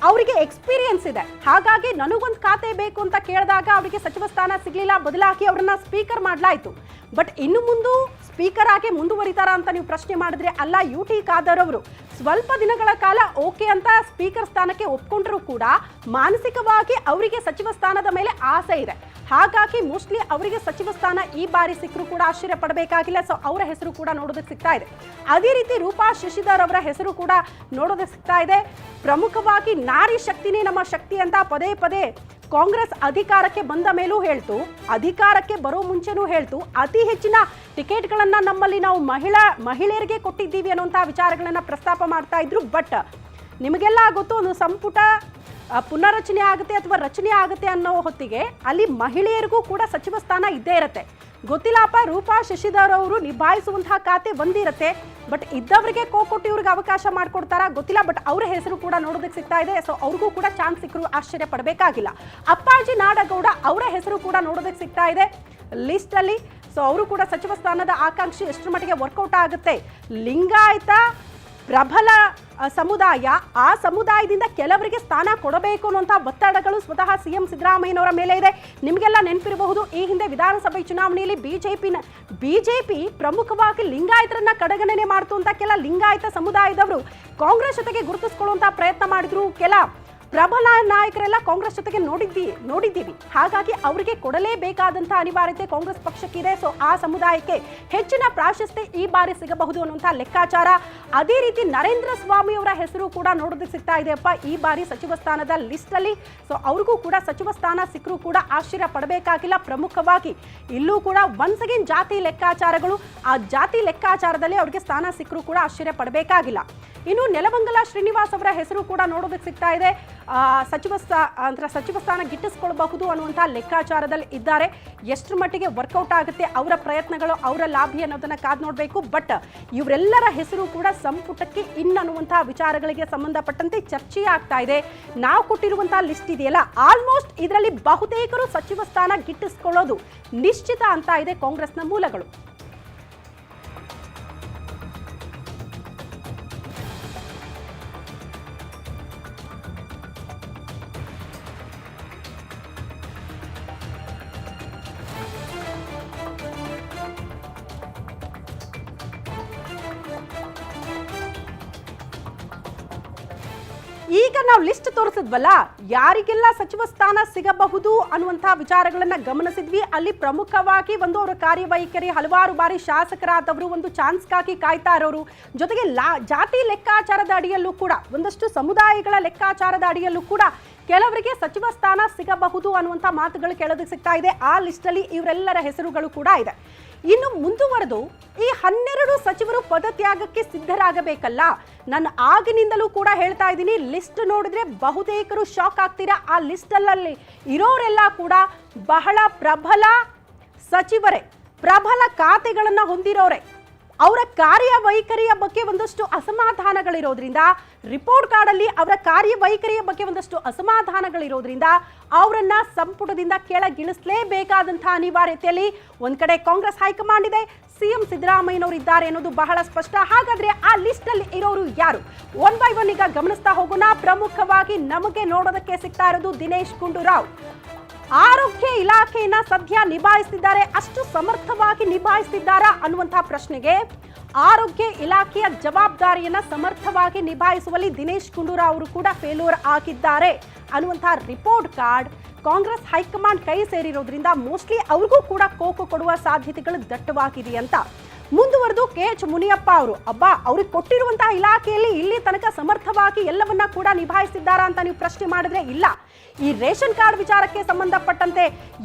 ಅವರಿಗೆ ಎಕ್ಸ್ಪೀರಿಯನ್ಸ್ ಇದೆ. ಹಾಗಾಗಿ ನನಗೊಂದು ಖಾತೆ ಬೇಕು ಅಂತ ಕೇಳಿದಾಗ ಅವರಿಗೆ ಸಚಿವ ಸ್ಥಾನ ಸಿಗಲಿಲ್ಲ. ಬದಲಾಗಿ ಅವರನ್ನ ಸ್ಪೀಕರ್ ಮಾಡಲಾಯಿತು. ಬಟ್ ಇನ್ನು ಮುಂದೆ ಸ್ಪೀಕರ್ ಆಗಿ ಮುಂದುವರಿತಾರ ಅಂತ ನೀವು ಪ್ರಶ್ನೆ ಮಾಡಿದ್ರೆ ಅಲ್ಲ ಯು ಟಿ ಖಾದರ್ ಅವರು ಸ್ವಲ್ಪ ದಿನಗಳ ಕಾಲ ಓಕೆ ಅಂತ ಸ್ಪೀಕರ್ ಸ್ಥಾನಕ್ಕೆ ಒಪ್ಕೊಂಡ್ರು ಕೂಡ ಮಾನಸಿಕವಾಗಿ ಅವರಿಗೆ ಸಚಿವ ಸ್ಥಾನದ ಮೇಲೆ ಆಸೆ ಇದೆ. ಹಾಗಾಗಿ ಮೋಸ್ಟ್ಲಿ ಅವರಿಗೆ ಸಚಿವ ಸ್ಥಾನ ಈ ಬಾರಿ ಸಿಕ್ಕರೂ ಕೂಡ ಆಶ್ಚರ್ಯ ಪಡಬೇಕಾಗಿಲ್ಲ. ಸೊ ಅವರ ಹೆಸರು ಕೂಡ ನೋಡೋದಕ್ಕೆ ಸಿಗ್ತಾ ಇದೆ. ಅದೇ ರೀತಿ ರೂಪಾ ಶಶಿಧರ್ ಅವರ ಹೆಸರು ಕೂಡ ನೋಡೋದಕ್ಕೆ ಸಿಗ್ತಾ ಇದೆ. ಪ್ರಮುಖವಾಗಿ ನಾರಿ ಶಕ್ತಿನೇ ನಮ್ಮ ಶಕ್ತಿ ಅಂತ ಪದೇ ಪದೇ ಕಾಂಗ್ರೆಸ್ ಅಧಿಕಾರಕ್ಕೆ ಬಂದ ಮೇಲೂ ಹೇಳ್ತು, ಅಧಿಕಾರಕ್ಕೆ ಬರೋ ಮುಂಚೆನೂ ಹೇಳ್ತು, ಅತಿ ಹೆಚ್ಚಿನ ಟಿಕೆಟ್ಗಳನ್ನು ನಮ್ಮಲ್ಲಿ ನಾವು ಮಹಿಳಾ, ಮಹಿಳೆಯರಿಗೆ ಕೊಟ್ಟಿದ್ದೀವಿ ಅನ್ನುವಂಥ ವಿಚಾರಗಳನ್ನು ಪ್ರಸ್ತಾಪ ಮಾಡ್ತಾ ಇದ್ರು. ಬಟ್ ನಿಮಗೆಲ್ಲ ಗೊತ್ತು, ಒಂದು ಸಂಪುಟ ಆ, ಪುನರಚನೆ ಆಗುತ್ತೆ ಅಥವಾ ರಚನೆ ಆಗುತ್ತೆ ಅನ್ನೋ ಹೊತ್ತಿಗೆ ಅಲ್ಲಿ ಮಹಿಳೆಯರಿಗೂ ಕೂಡ ಸಚಿವ ಸ್ಥಾನ ಇದ್ದೇ ಇರುತ್ತೆ. ಗೊತ್ತಿಲ್ಲಪ್ಪ ರೂಪಾ ಶಶಿಧರ್ ಅವರು ನಿಭಾಯಿಸುವಂತಹ ಖಾತೆ ಒಂದಿರುತ್ತೆ ಬಟ್ ಇದ್ದವರಿಗೆ ಕೋ ಕೊಟ್ಟು ಇವ್ರಿಗೆ ಅವಕಾಶ ಮಾಡಿಕೊಡ್ತಾರಾ ಗೊತ್ತಿಲ್ಲ. ಬಟ್ ಅವರ ಹೆಸರು ಕೂಡ ನೋಡೋದಕ್ಕೆ ಸಿಗ್ತಾ ಇದೆ. ಸೊ ಅವ್ರಿಗೂ ಕೂಡ ಚಾನ್ಸ್ ಸಿಕ್ಕರು ಆಶ್ಚರ್ಯ ಪಡಬೇಕಾಗಿಲ್ಲ. ಅಪ್ಪಾಜಿ ನಾಡಗೌಡ ಅವರ ಹೆಸರು ಕೂಡ ನೋಡೋದಕ್ಕೆ ಸಿಗ್ತಾ ಇದೆ. ಲಿಸ್ಟ್ ಅಲ್ಲಿ. ಸೊ ಅವರು ಕೂಡ ಸಚಿವ ಸ್ಥಾನದ ಆಕಾಂಕ್ಷಿ ಎಷ್ಟರ ಮಟ್ಟಿಗೆ ವರ್ಕೌಟ್ ಆಗುತ್ತೆ. ಲಿಂಗಾಯತ ಪ್ರಬಲ ಸಮುದಾಯ, ಆ ಸಮುದಾಯದಿಂದ ಕೆಲವರಿಗೆ ಸ್ಥಾನ ಕೊಡಬೇಕು ಅನ್ನುವಂಥ ಒತ್ತಡಗಳು ಸ್ವತಃ ಸಿಎಂ ಸಿದ್ದರಾಮಯ್ಯನವರ ಮೇಲೆ ಇದೆ. ನಿಮಗೆಲ್ಲ ನೆನಪಿರಬಹುದು, ಈ ಹಿಂದೆ ವಿಧಾನಸಭೆ ಚುನಾವಣೆಯಲ್ಲಿ ಬಿಜೆಪಿನ ಬಿಜೆಪಿ ಪ್ರಮುಖವಾಗಿ ಲಿಂಗಾಯತರನ್ನ ಕಡೆಗಣನೆ ಮಾಡ್ತು ಅಂತ ಕೆಲ ಲಿಂಗಾಯತ ಸಮುದಾಯದವರು ಕಾಂಗ್ರೆಸ್ ಜೊತೆಗೆ ಗುರುತಿಸ್ಕೊಳ್ಳುವಂಥ ಪ್ರಯತ್ನ ಮಾಡಿದ್ರು. ಕೆಲ ಪ್ರಬಲ ನಾಯಕರೆಲ್ಲ ಕಾಂಗ್ರೆಸ್ ಜೊತೆಗೆ ನೋಡಿದ್ದಿ, ನೋಡಿದ್ದೀವಿ. ಹಾಗಾಗಿ ಅವರಿಗೆ ಕೊಡಲೇಬೇಕಾದಂಥ ಅನಿವಾರ್ಯತೆ ಕಾಂಗ್ರೆಸ್ ಪಕ್ಷಕ್ಕಿದೆ. ಸೊ ಆ ಸಮುದಾಯಕ್ಕೆ ಹೆಚ್ಚಿನ ಪ್ರಾಶಸ್ತ್ಯ ಈ ಬಾರಿ ಸಿಗಬಹುದು ಅನ್ನುವಂಥ ಲೆಕ್ಕಾಚಾರ. ಅದೇ ರೀತಿ ನರೇಂದ್ರ ಸ್ವಾಮಿ ಅವರ ಹೆಸರು ಕೂಡ ನೋಡೋದಕ್ಕೆ ಸಿಗ್ತಾ ಇದೆಯಪ್ಪ ಈ ಬಾರಿ ಸಚಿವ ಸ್ಥಾನದ ಲಿಸ್ಟ್ ಅಲ್ಲಿ ಸೊ ಅವ್ರಿಗೂ ಕೂಡ ಸಚಿವ ಸ್ಥಾನ ಸಿಕ್ಕರೂ ಕೂಡ ಆಶ್ಚರ್ಯ ಪಡಬೇಕಾಗಿಲ್ಲ. ಪ್ರಮುಖವಾಗಿ ಇಲ್ಲೂ ಕೂಡ ಒನ್ಸ್ ಅಗೇನ್ ಜಾತಿ ಲೆಕ್ಕಾಚಾರಗಳು, ಆ ಜಾತಿ ಲೆಕ್ಕಾಚಾರದಲ್ಲಿ ಅವ್ರಿಗೆ ಸ್ಥಾನ ಸಿಕ್ಕರೂ ಕೂಡ ಆಶ್ಚರ್ಯ ಪಡಬೇಕಾಗಿಲ್ಲ. ಇನ್ನು ನೆಲಮಂಗಲ ಶ್ರೀನಿವಾಸ್ ಅವರ ಹೆಸರು ಕೂಡ ನೋಡೋದಕ್ಕೆ ಸಿಗ್ತಾ ಇದೆ. ಸಚಿವ ಸ್ಥಾ ಸಚಿವ ಸ್ಥಾನ ಗಿಟ್ಟಿಸ್ಕೊಳ್ಬಹುದು ಅನ್ನುವಂಥ ಲೆಕ್ಕಾಚಾರದಲ್ಲಿ ಇದ್ದಾರೆ. ಎಷ್ಟರ ಮಟ್ಟಿಗೆ ವರ್ಕೌಟ್ ಆಗುತ್ತೆ, ಅವರ ಪ್ರಯತ್ನಗಳು, ಅವರ ಲಾಭಿ ಅನ್ನೋದನ್ನು ಕಾದ್ ನೋಡಬೇಕು. ಬಟ್ ಇವರೆಲ್ಲರ ಹೆಸರು ಕೂಡ ಸಂಪುಟಕ್ಕೆ ಇನ್ ಅನ್ನುವಂತಹ ವಿಚಾರಗಳಿಗೆ ಸಂಬಂಧಪಟ್ಟಂತೆ ಚರ್ಚೆ ಆಗ್ತಾ ಇದೆ. ನಾವು ಕೊಟ್ಟಿರುವಂತಹ ಲಿಸ್ಟ್ ಇದೆಯಲ್ಲ ಆಲ್ಮೋಸ್ಟ್ ಇದರಲ್ಲಿ ಬಹುತೇಕರು ಸಚಿವ ಸ್ಥಾನ ಗಿಟ್ಟಿಸ್ಕೊಳ್ಳೋದು ನಿಶ್ಚಿತ ಅಂತ ಇದೆ ಕಾಂಗ್ರೆಸ್ನ ಮೂಲಗಳು. ಈಗ ನಾವು ಲಿಸ್ಟ್ ತೋರಿಸಿದ್ವಲ್ಲ, ಯಾರಿಗೆಲ್ಲ ಸಚಿವ ಸ್ಥಾನ ಸಿಗಬಹುದು ಅನ್ನುವಂತಹ ವಿಚಾರಗಳನ್ನ ಗಮನಿಸಿದ್ವಿ. ಅಲ್ಲಿ ಪ್ರಮುಖವಾಗಿ ಒಂದು ಅವರ ಕಾರ್ಯವೈಖರಿ, ಹಲವಾರು ಬಾರಿ ಶಾಸಕರಾದವರು ಒಂದು ಚಾನ್ಸ್ಗಾಗಿ ಕಾಯ್ತಾ ಇರೋರು. ಜೊತೆಗೆ ಲಾ, ಜಾತಿ ಲೆಕ್ಕಾಚಾರದ ಅಡಿಯಲ್ಲೂ ಕೂಡ, ಒಂದಷ್ಟು ಸಮುದಾಯಗಳ ಲೆಕ್ಕಾಚಾರದ ಅಡಿಯಲ್ಲೂ ಕೂಡ ಕೆಲವರಿಗೆ ಸಚಿವ ಸ್ಥಾನ ಸಿಗಬಹುದು ಅನ್ನುವಂಥ ಮಾತುಗಳು ಕೇಳೋದಕ್ಕೆ ಸಿಗ್ತಾ ಇದೆ. ಆ ಲಿಸ್ಟಲ್ಲಿ ಇವರೆಲ್ಲರ ಹೆಸರುಗಳು ಕೂಡ ಇದೆ. ಇನ್ನು ಮುಂದುವರೆದು ಈ ಹನ್ನೆರಡು ಸಚಿವರು ಪದತ್ಯಾಗಕ್ಕೆ ಸಿದ್ಧರಾಗಬೇಕಲ್ಲ. ನಾನು ಆಗಿನಿಂದಲೂ ಕೂಡ ಹೇಳ್ತಾ ಇದ್ದೀನಿ, ಲಿಸ್ಟ್ ನೋಡಿದ್ರೆ ಬಹುತೇಕರು ಶಾಕ್ ಆಗ್ತೀರಾ? ಆ ಲಿಸ್ಟಲ್ಲಿ ಇರೋರೆಲ್ಲ ಕೂಡ ಬಹಳ ಪ್ರಬಲ ಸಚಿವರೇ, ಪ್ರಬಲ ಖಾತೆಗಳನ್ನು ಹೊಂದಿರೋರೆ. ಅವರ ಕಾರ್ಯವೈಖರಿಯ ಬಗ್ಗೆ ಒಂದಷ್ಟು ಅಸಮಾಧಾನಗಳಿರೋದ್ರಿಂದ ರಿಪೋರ್ಟ್ ಕಾರ್ಡಲ್ಲಿ ಅವರ ಕಾರ್ಯವೈಖರಿಯ ಬಗ್ಗೆ ಒಂದಷ್ಟು ಅಸಮಾಧಾನಗಳಿರೋದ್ರಿಂದ ಅವರನ್ನ ಸಂಪುಟದಿಂದ ಕೆಳಗಿಳಿಸಲೇಬೇಕಾದಂತಹ ಅನಿವಾರ್ಯತೆಯಲ್ಲಿ ಒಂದ್ ಕಡೆ ಕಾಂಗ್ರೆಸ್ ಹೈಕಮಾಂಡ್ ಇದೆ, ಸಿಎಂ ಸಿದ್ದರಾಮಯ್ಯನವರು ಇದ್ದಾರೆ ಅನ್ನೋದು ಬಹಳ ಸ್ಪಷ್ಟ. ಹಾಗಾದ್ರೆ ಆ ಲಿಸ್ಟ್ ಅಲ್ಲಿ ಇರೋರು ಯಾರು? ಒನ್ ಬೈ ಒನ್ ಈಗ ಗಮನಿಸ್ತಾ ಹೋಗೋಣ. ಪ್ರಮುಖವಾಗಿ ನಮಗೆ ನೋಡೋದಕ್ಕೆ ಸಿಗ್ತಾ ಇರೋದು ದಿನೇಶ್ ಗುಂಡೂರಾವ್. ಆರೋಗ್ಯ ಇಲಾಖೆಯನ್ನ ಸದ್ಯ ನಿಭಾಯಿಸ್ತಿದ್ದಾರೆ. ಅಷ್ಟು ಸಮರ್ಥವಾಗಿ ನಿಭಾಯಿಸ್ತಿದ್ದಾರಾ ಅನ್ನುವಂತಹ ಪ್ರಶ್ನೆಗೆ ಆರೋಗ್ಯ ಇಲಾಖೆಯ ಜವಾಬ್ದಾರಿಯನ್ನ ಸಮರ್ಥವಾಗಿ ನಿಭಾಯಿಸುವಲ್ಲಿ ದಿನೇಶ್ ಗುಂಡೂರಾವ್ ಅವರು ಕೂಡ ಫೇಲ್ಯೂರ್ ಆಗಿದ್ದಾರೆ ಅನ್ನುವಂತಹ ರಿಪೋರ್ಟ್ ಕಾರ್ಡ್ ಕಾಂಗ್ರೆಸ್ ಹೈಕಮಾಂಡ್ ಕೈ ಸೇರಿರೋದ್ರಿಂದ ಮೋಸ್ಟ್ಲಿ ಅವ್ರಿಗೂ ಕೂಡ ಕೋಕು ಕೊಡುವ ಸಾಧ್ಯತೆಗಳು ದಟ್ಟವಾಗಿದೆ ಅಂತ ಮುಂದುವರೆದು ಕೆ ಎಚ್ ಮುನಿಯಪ್ಪ ಅವರು. ಅಬ್ಬಾ, ಅವ್ರಿಗೆ ಕೊಟ್ಟಿರುವಂತಹ ಇಲಾಖೆಯಲ್ಲಿ ಇಲ್ಲಿ ತನಕ ಸಮರ್ಥವಾಗಿ ಎಲ್ಲವನ್ನ ಕೂಡ ನಿಭಾಯಿಸಿದ್ದಾರಾ ಅಂತ ನೀವು ಪ್ರಶ್ನೆ ಮಾಡಿದ್ರೆ ಇಲ್ಲ. ಈ ರೇಷನ್ ಕಾರ್ಡ್ ವಿಚಾರಕ್ಕೆ ಸಂಬಂಧಪಟ್ಟಂತೆ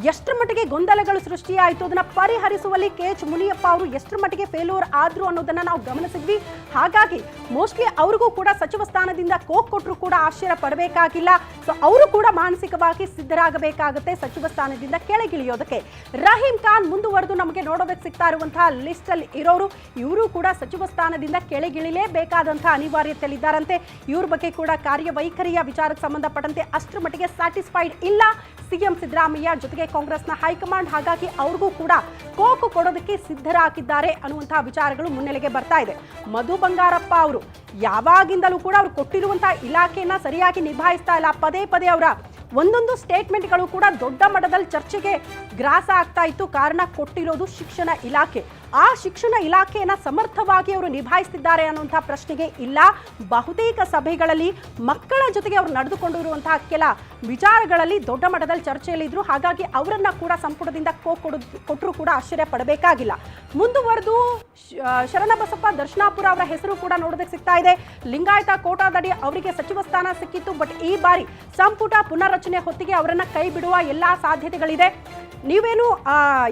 ಎಷ್ಟರ ಮಟ್ಟಿಗೆ ಗೊಂದಲಗಳು ಸೃಷ್ಟಿಯಾಯಿತು ಅದನ್ನ ಪರಿಹರಿಸುವಲ್ಲಿ ಕೆ ಎಚ್ ಮುನಿಯಪ್ಪ ಅವರು ಎಷ್ಟರ ಮಟ್ಟಿಗೆ ಫೇಲ್ಯೂರ್ ಆದ್ರು ಅನ್ನೋದನ್ನ ನಾವು ಗಮನಿಸಿದ್ವಿ. ಹಾಗಾಗಿ ಮೋಸ್ಟ್ಲಿ ಅವ್ರಿಗೂ ಕೂಡ ಸಚಿವ ಸ್ಥಾನದಿಂದ ಕೋಕ್ ಕೊಟ್ಟರು ಕೂಡ ಆಶ್ಚರ್ಯ ಪಡಬೇಕಾಗಿಲ್ಲ. ಸೊ ಅವರು ಕೂಡ ಮಾನಸಿಕವಾಗಿ ಸಿದ್ಧರಾಗಬೇಕಾಗುತ್ತೆ ಸಚಿವ ಸ್ಥಾನದಿಂದ ಕೆಳಗಿಳಿಯೋದಕ್ಕೆ. ರಹೀಂ ಖಾನ್ ಮುಂದುವರೆದು ನಮಗೆ ನೋಡೋದಕ್ಕೆ ಸಿಗ್ತಾ ಇರುವಂತಹ ಲಿಸ್ಟ್ ಅಲ್ಲಿ ಇರೋರು, ಇವರು ಕೂಡ ಸಚಿವ ಸ್ಥಾನದಿಂದ ಕೆಳಗಿಳಿಲೇಬೇಕಾದಂತಹ ಅನಿವಾರ್ಯತೆಯಲ್ಲಿದ್ದಾರಂತೆ. ಇವ್ರ ಬಗ್ಗೆ ಕೂಡ ಕಾರ್ಯವೈಖರಿಯ ವಿಚಾರಕ್ಕೆ ಸಂಬಂಧಪಟ್ಟಂತೆ ಅಷ್ಟರ ಮಟ್ಟಿಗೆ ಸ್ಯಾಟಿಸ್ಫೈಡ್ ಇಲ್ಲ. ಸಿಎಂ ಸಿದ್ದರಾಮಯ್ಯ ಜೊತೆಗೆ ಕಾಂಗ್ರೆಸ್ನ ಹೈಕಮಾಂಡ್, ಹಾಗಾಗಿ ಅವ್ರಿಗೂ ಕೂಡ ಕೋಕು ಕೊಡೋದಕ್ಕೆ ಸಿದ್ಧರಾಗಿದ್ದಾರೆ ಅನ್ನುವಂತಹ ವಿಚಾರಗಳು ಮುನ್ನೆಲೆಗೆ ಬರ್ತಾ ಇದೆ. ಮಧು ಬಂಗಾರಪ್ಪ ಅವರು ಯಾವಾಗಿಂದಲೂ ಕೂಡ ಅವ್ರು ಕೊಟ್ಟಿರುವಂತಹ ಇಲಾಖೆಯನ್ನ ಸರಿಯಾಗಿ ನಿಭಾಯಿಸ್ತಾ ಇಲ್ಲ. ಪದೇ ಪದೇ ಅವರ ಒಂದೊಂದು ಸ್ಟೇಟ್ಮೆಂಟ್ಗಳು ಕೂಡ ದೊಡ್ಡ ಮಟ್ಟದಲ್ಲಿ ಚರ್ಚೆಗೆ ಗ್ರಾಸ ಆಗ್ತಾ ಇತ್ತು. ಕಾರಣ ಕೊಟ್ಟಿರೋದು ಶಿಕ್ಷಣ ಇಲಾಖೆ. ಆ ಶಿಕ್ಷಣ ಇಲಾಖೆಯನ್ನ ಸಮರ್ಥವಾಗಿ ಅವರು ನಿಭಾಯಿಸ್ತಿದ್ದಾರೆ ಅನ್ನುವಂತಹ ಪ್ರಶ್ನೆಗೆ ಇಲ್ಲ. ಬಹುತೇಕ ಸಭೆಗಳಲ್ಲಿ ಮಕ್ಕಳ ಜೊತೆಗೆ ಅವರು ನಡೆದುಕೊಂಡಿರುವಂತಹ ಕೆಲ ವಿಚಾರಗಳಲ್ಲಿ ದೊಡ್ಡ ಮಟ್ಟದಲ್ಲಿ ಚರ್ಚೆಯಲ್ಲಿದ್ರು ಹಾಗಾಗಿ ಅವರನ್ನ ಕೂಡ ಸಂಪುಟದಿಂದ ಕೋ ಕೊಡು ಕೊಟ್ಟರು ಕೂಡ ಆಶ್ಚರ್ಯ ಪಡಬೇಕಾಗಿಲ್ಲ. ಮುಂದುವರೆದು ಶರಣಬಸಪ್ಪ ದರ್ಶನಾಪುರ ಅವರ ಹೆಸರು ಕೂಡ ನೋಡೋದಕ್ಕೆ ಸಿಗ್ತಾ ಇದೆ. ಲಿಂಗಾಯತ ಕೋಟಾದಡಿ ಅವರಿಗೆ ಸಚಿವ ಸ್ಥಾನ ಸಿಕ್ಕಿತ್ತು, ಬಟ್ ಈ ಬಾರಿ ಸಂಪುಟ ಪುನರ್ರಚನೆ ಹೊತ್ತಿಗೆ ಅವರನ್ನ ಕೈ ಬಿಡುವ ಎಲ್ಲಾ ಸಾಧ್ಯತೆಗಳಿದೆ. ನೀವೇನು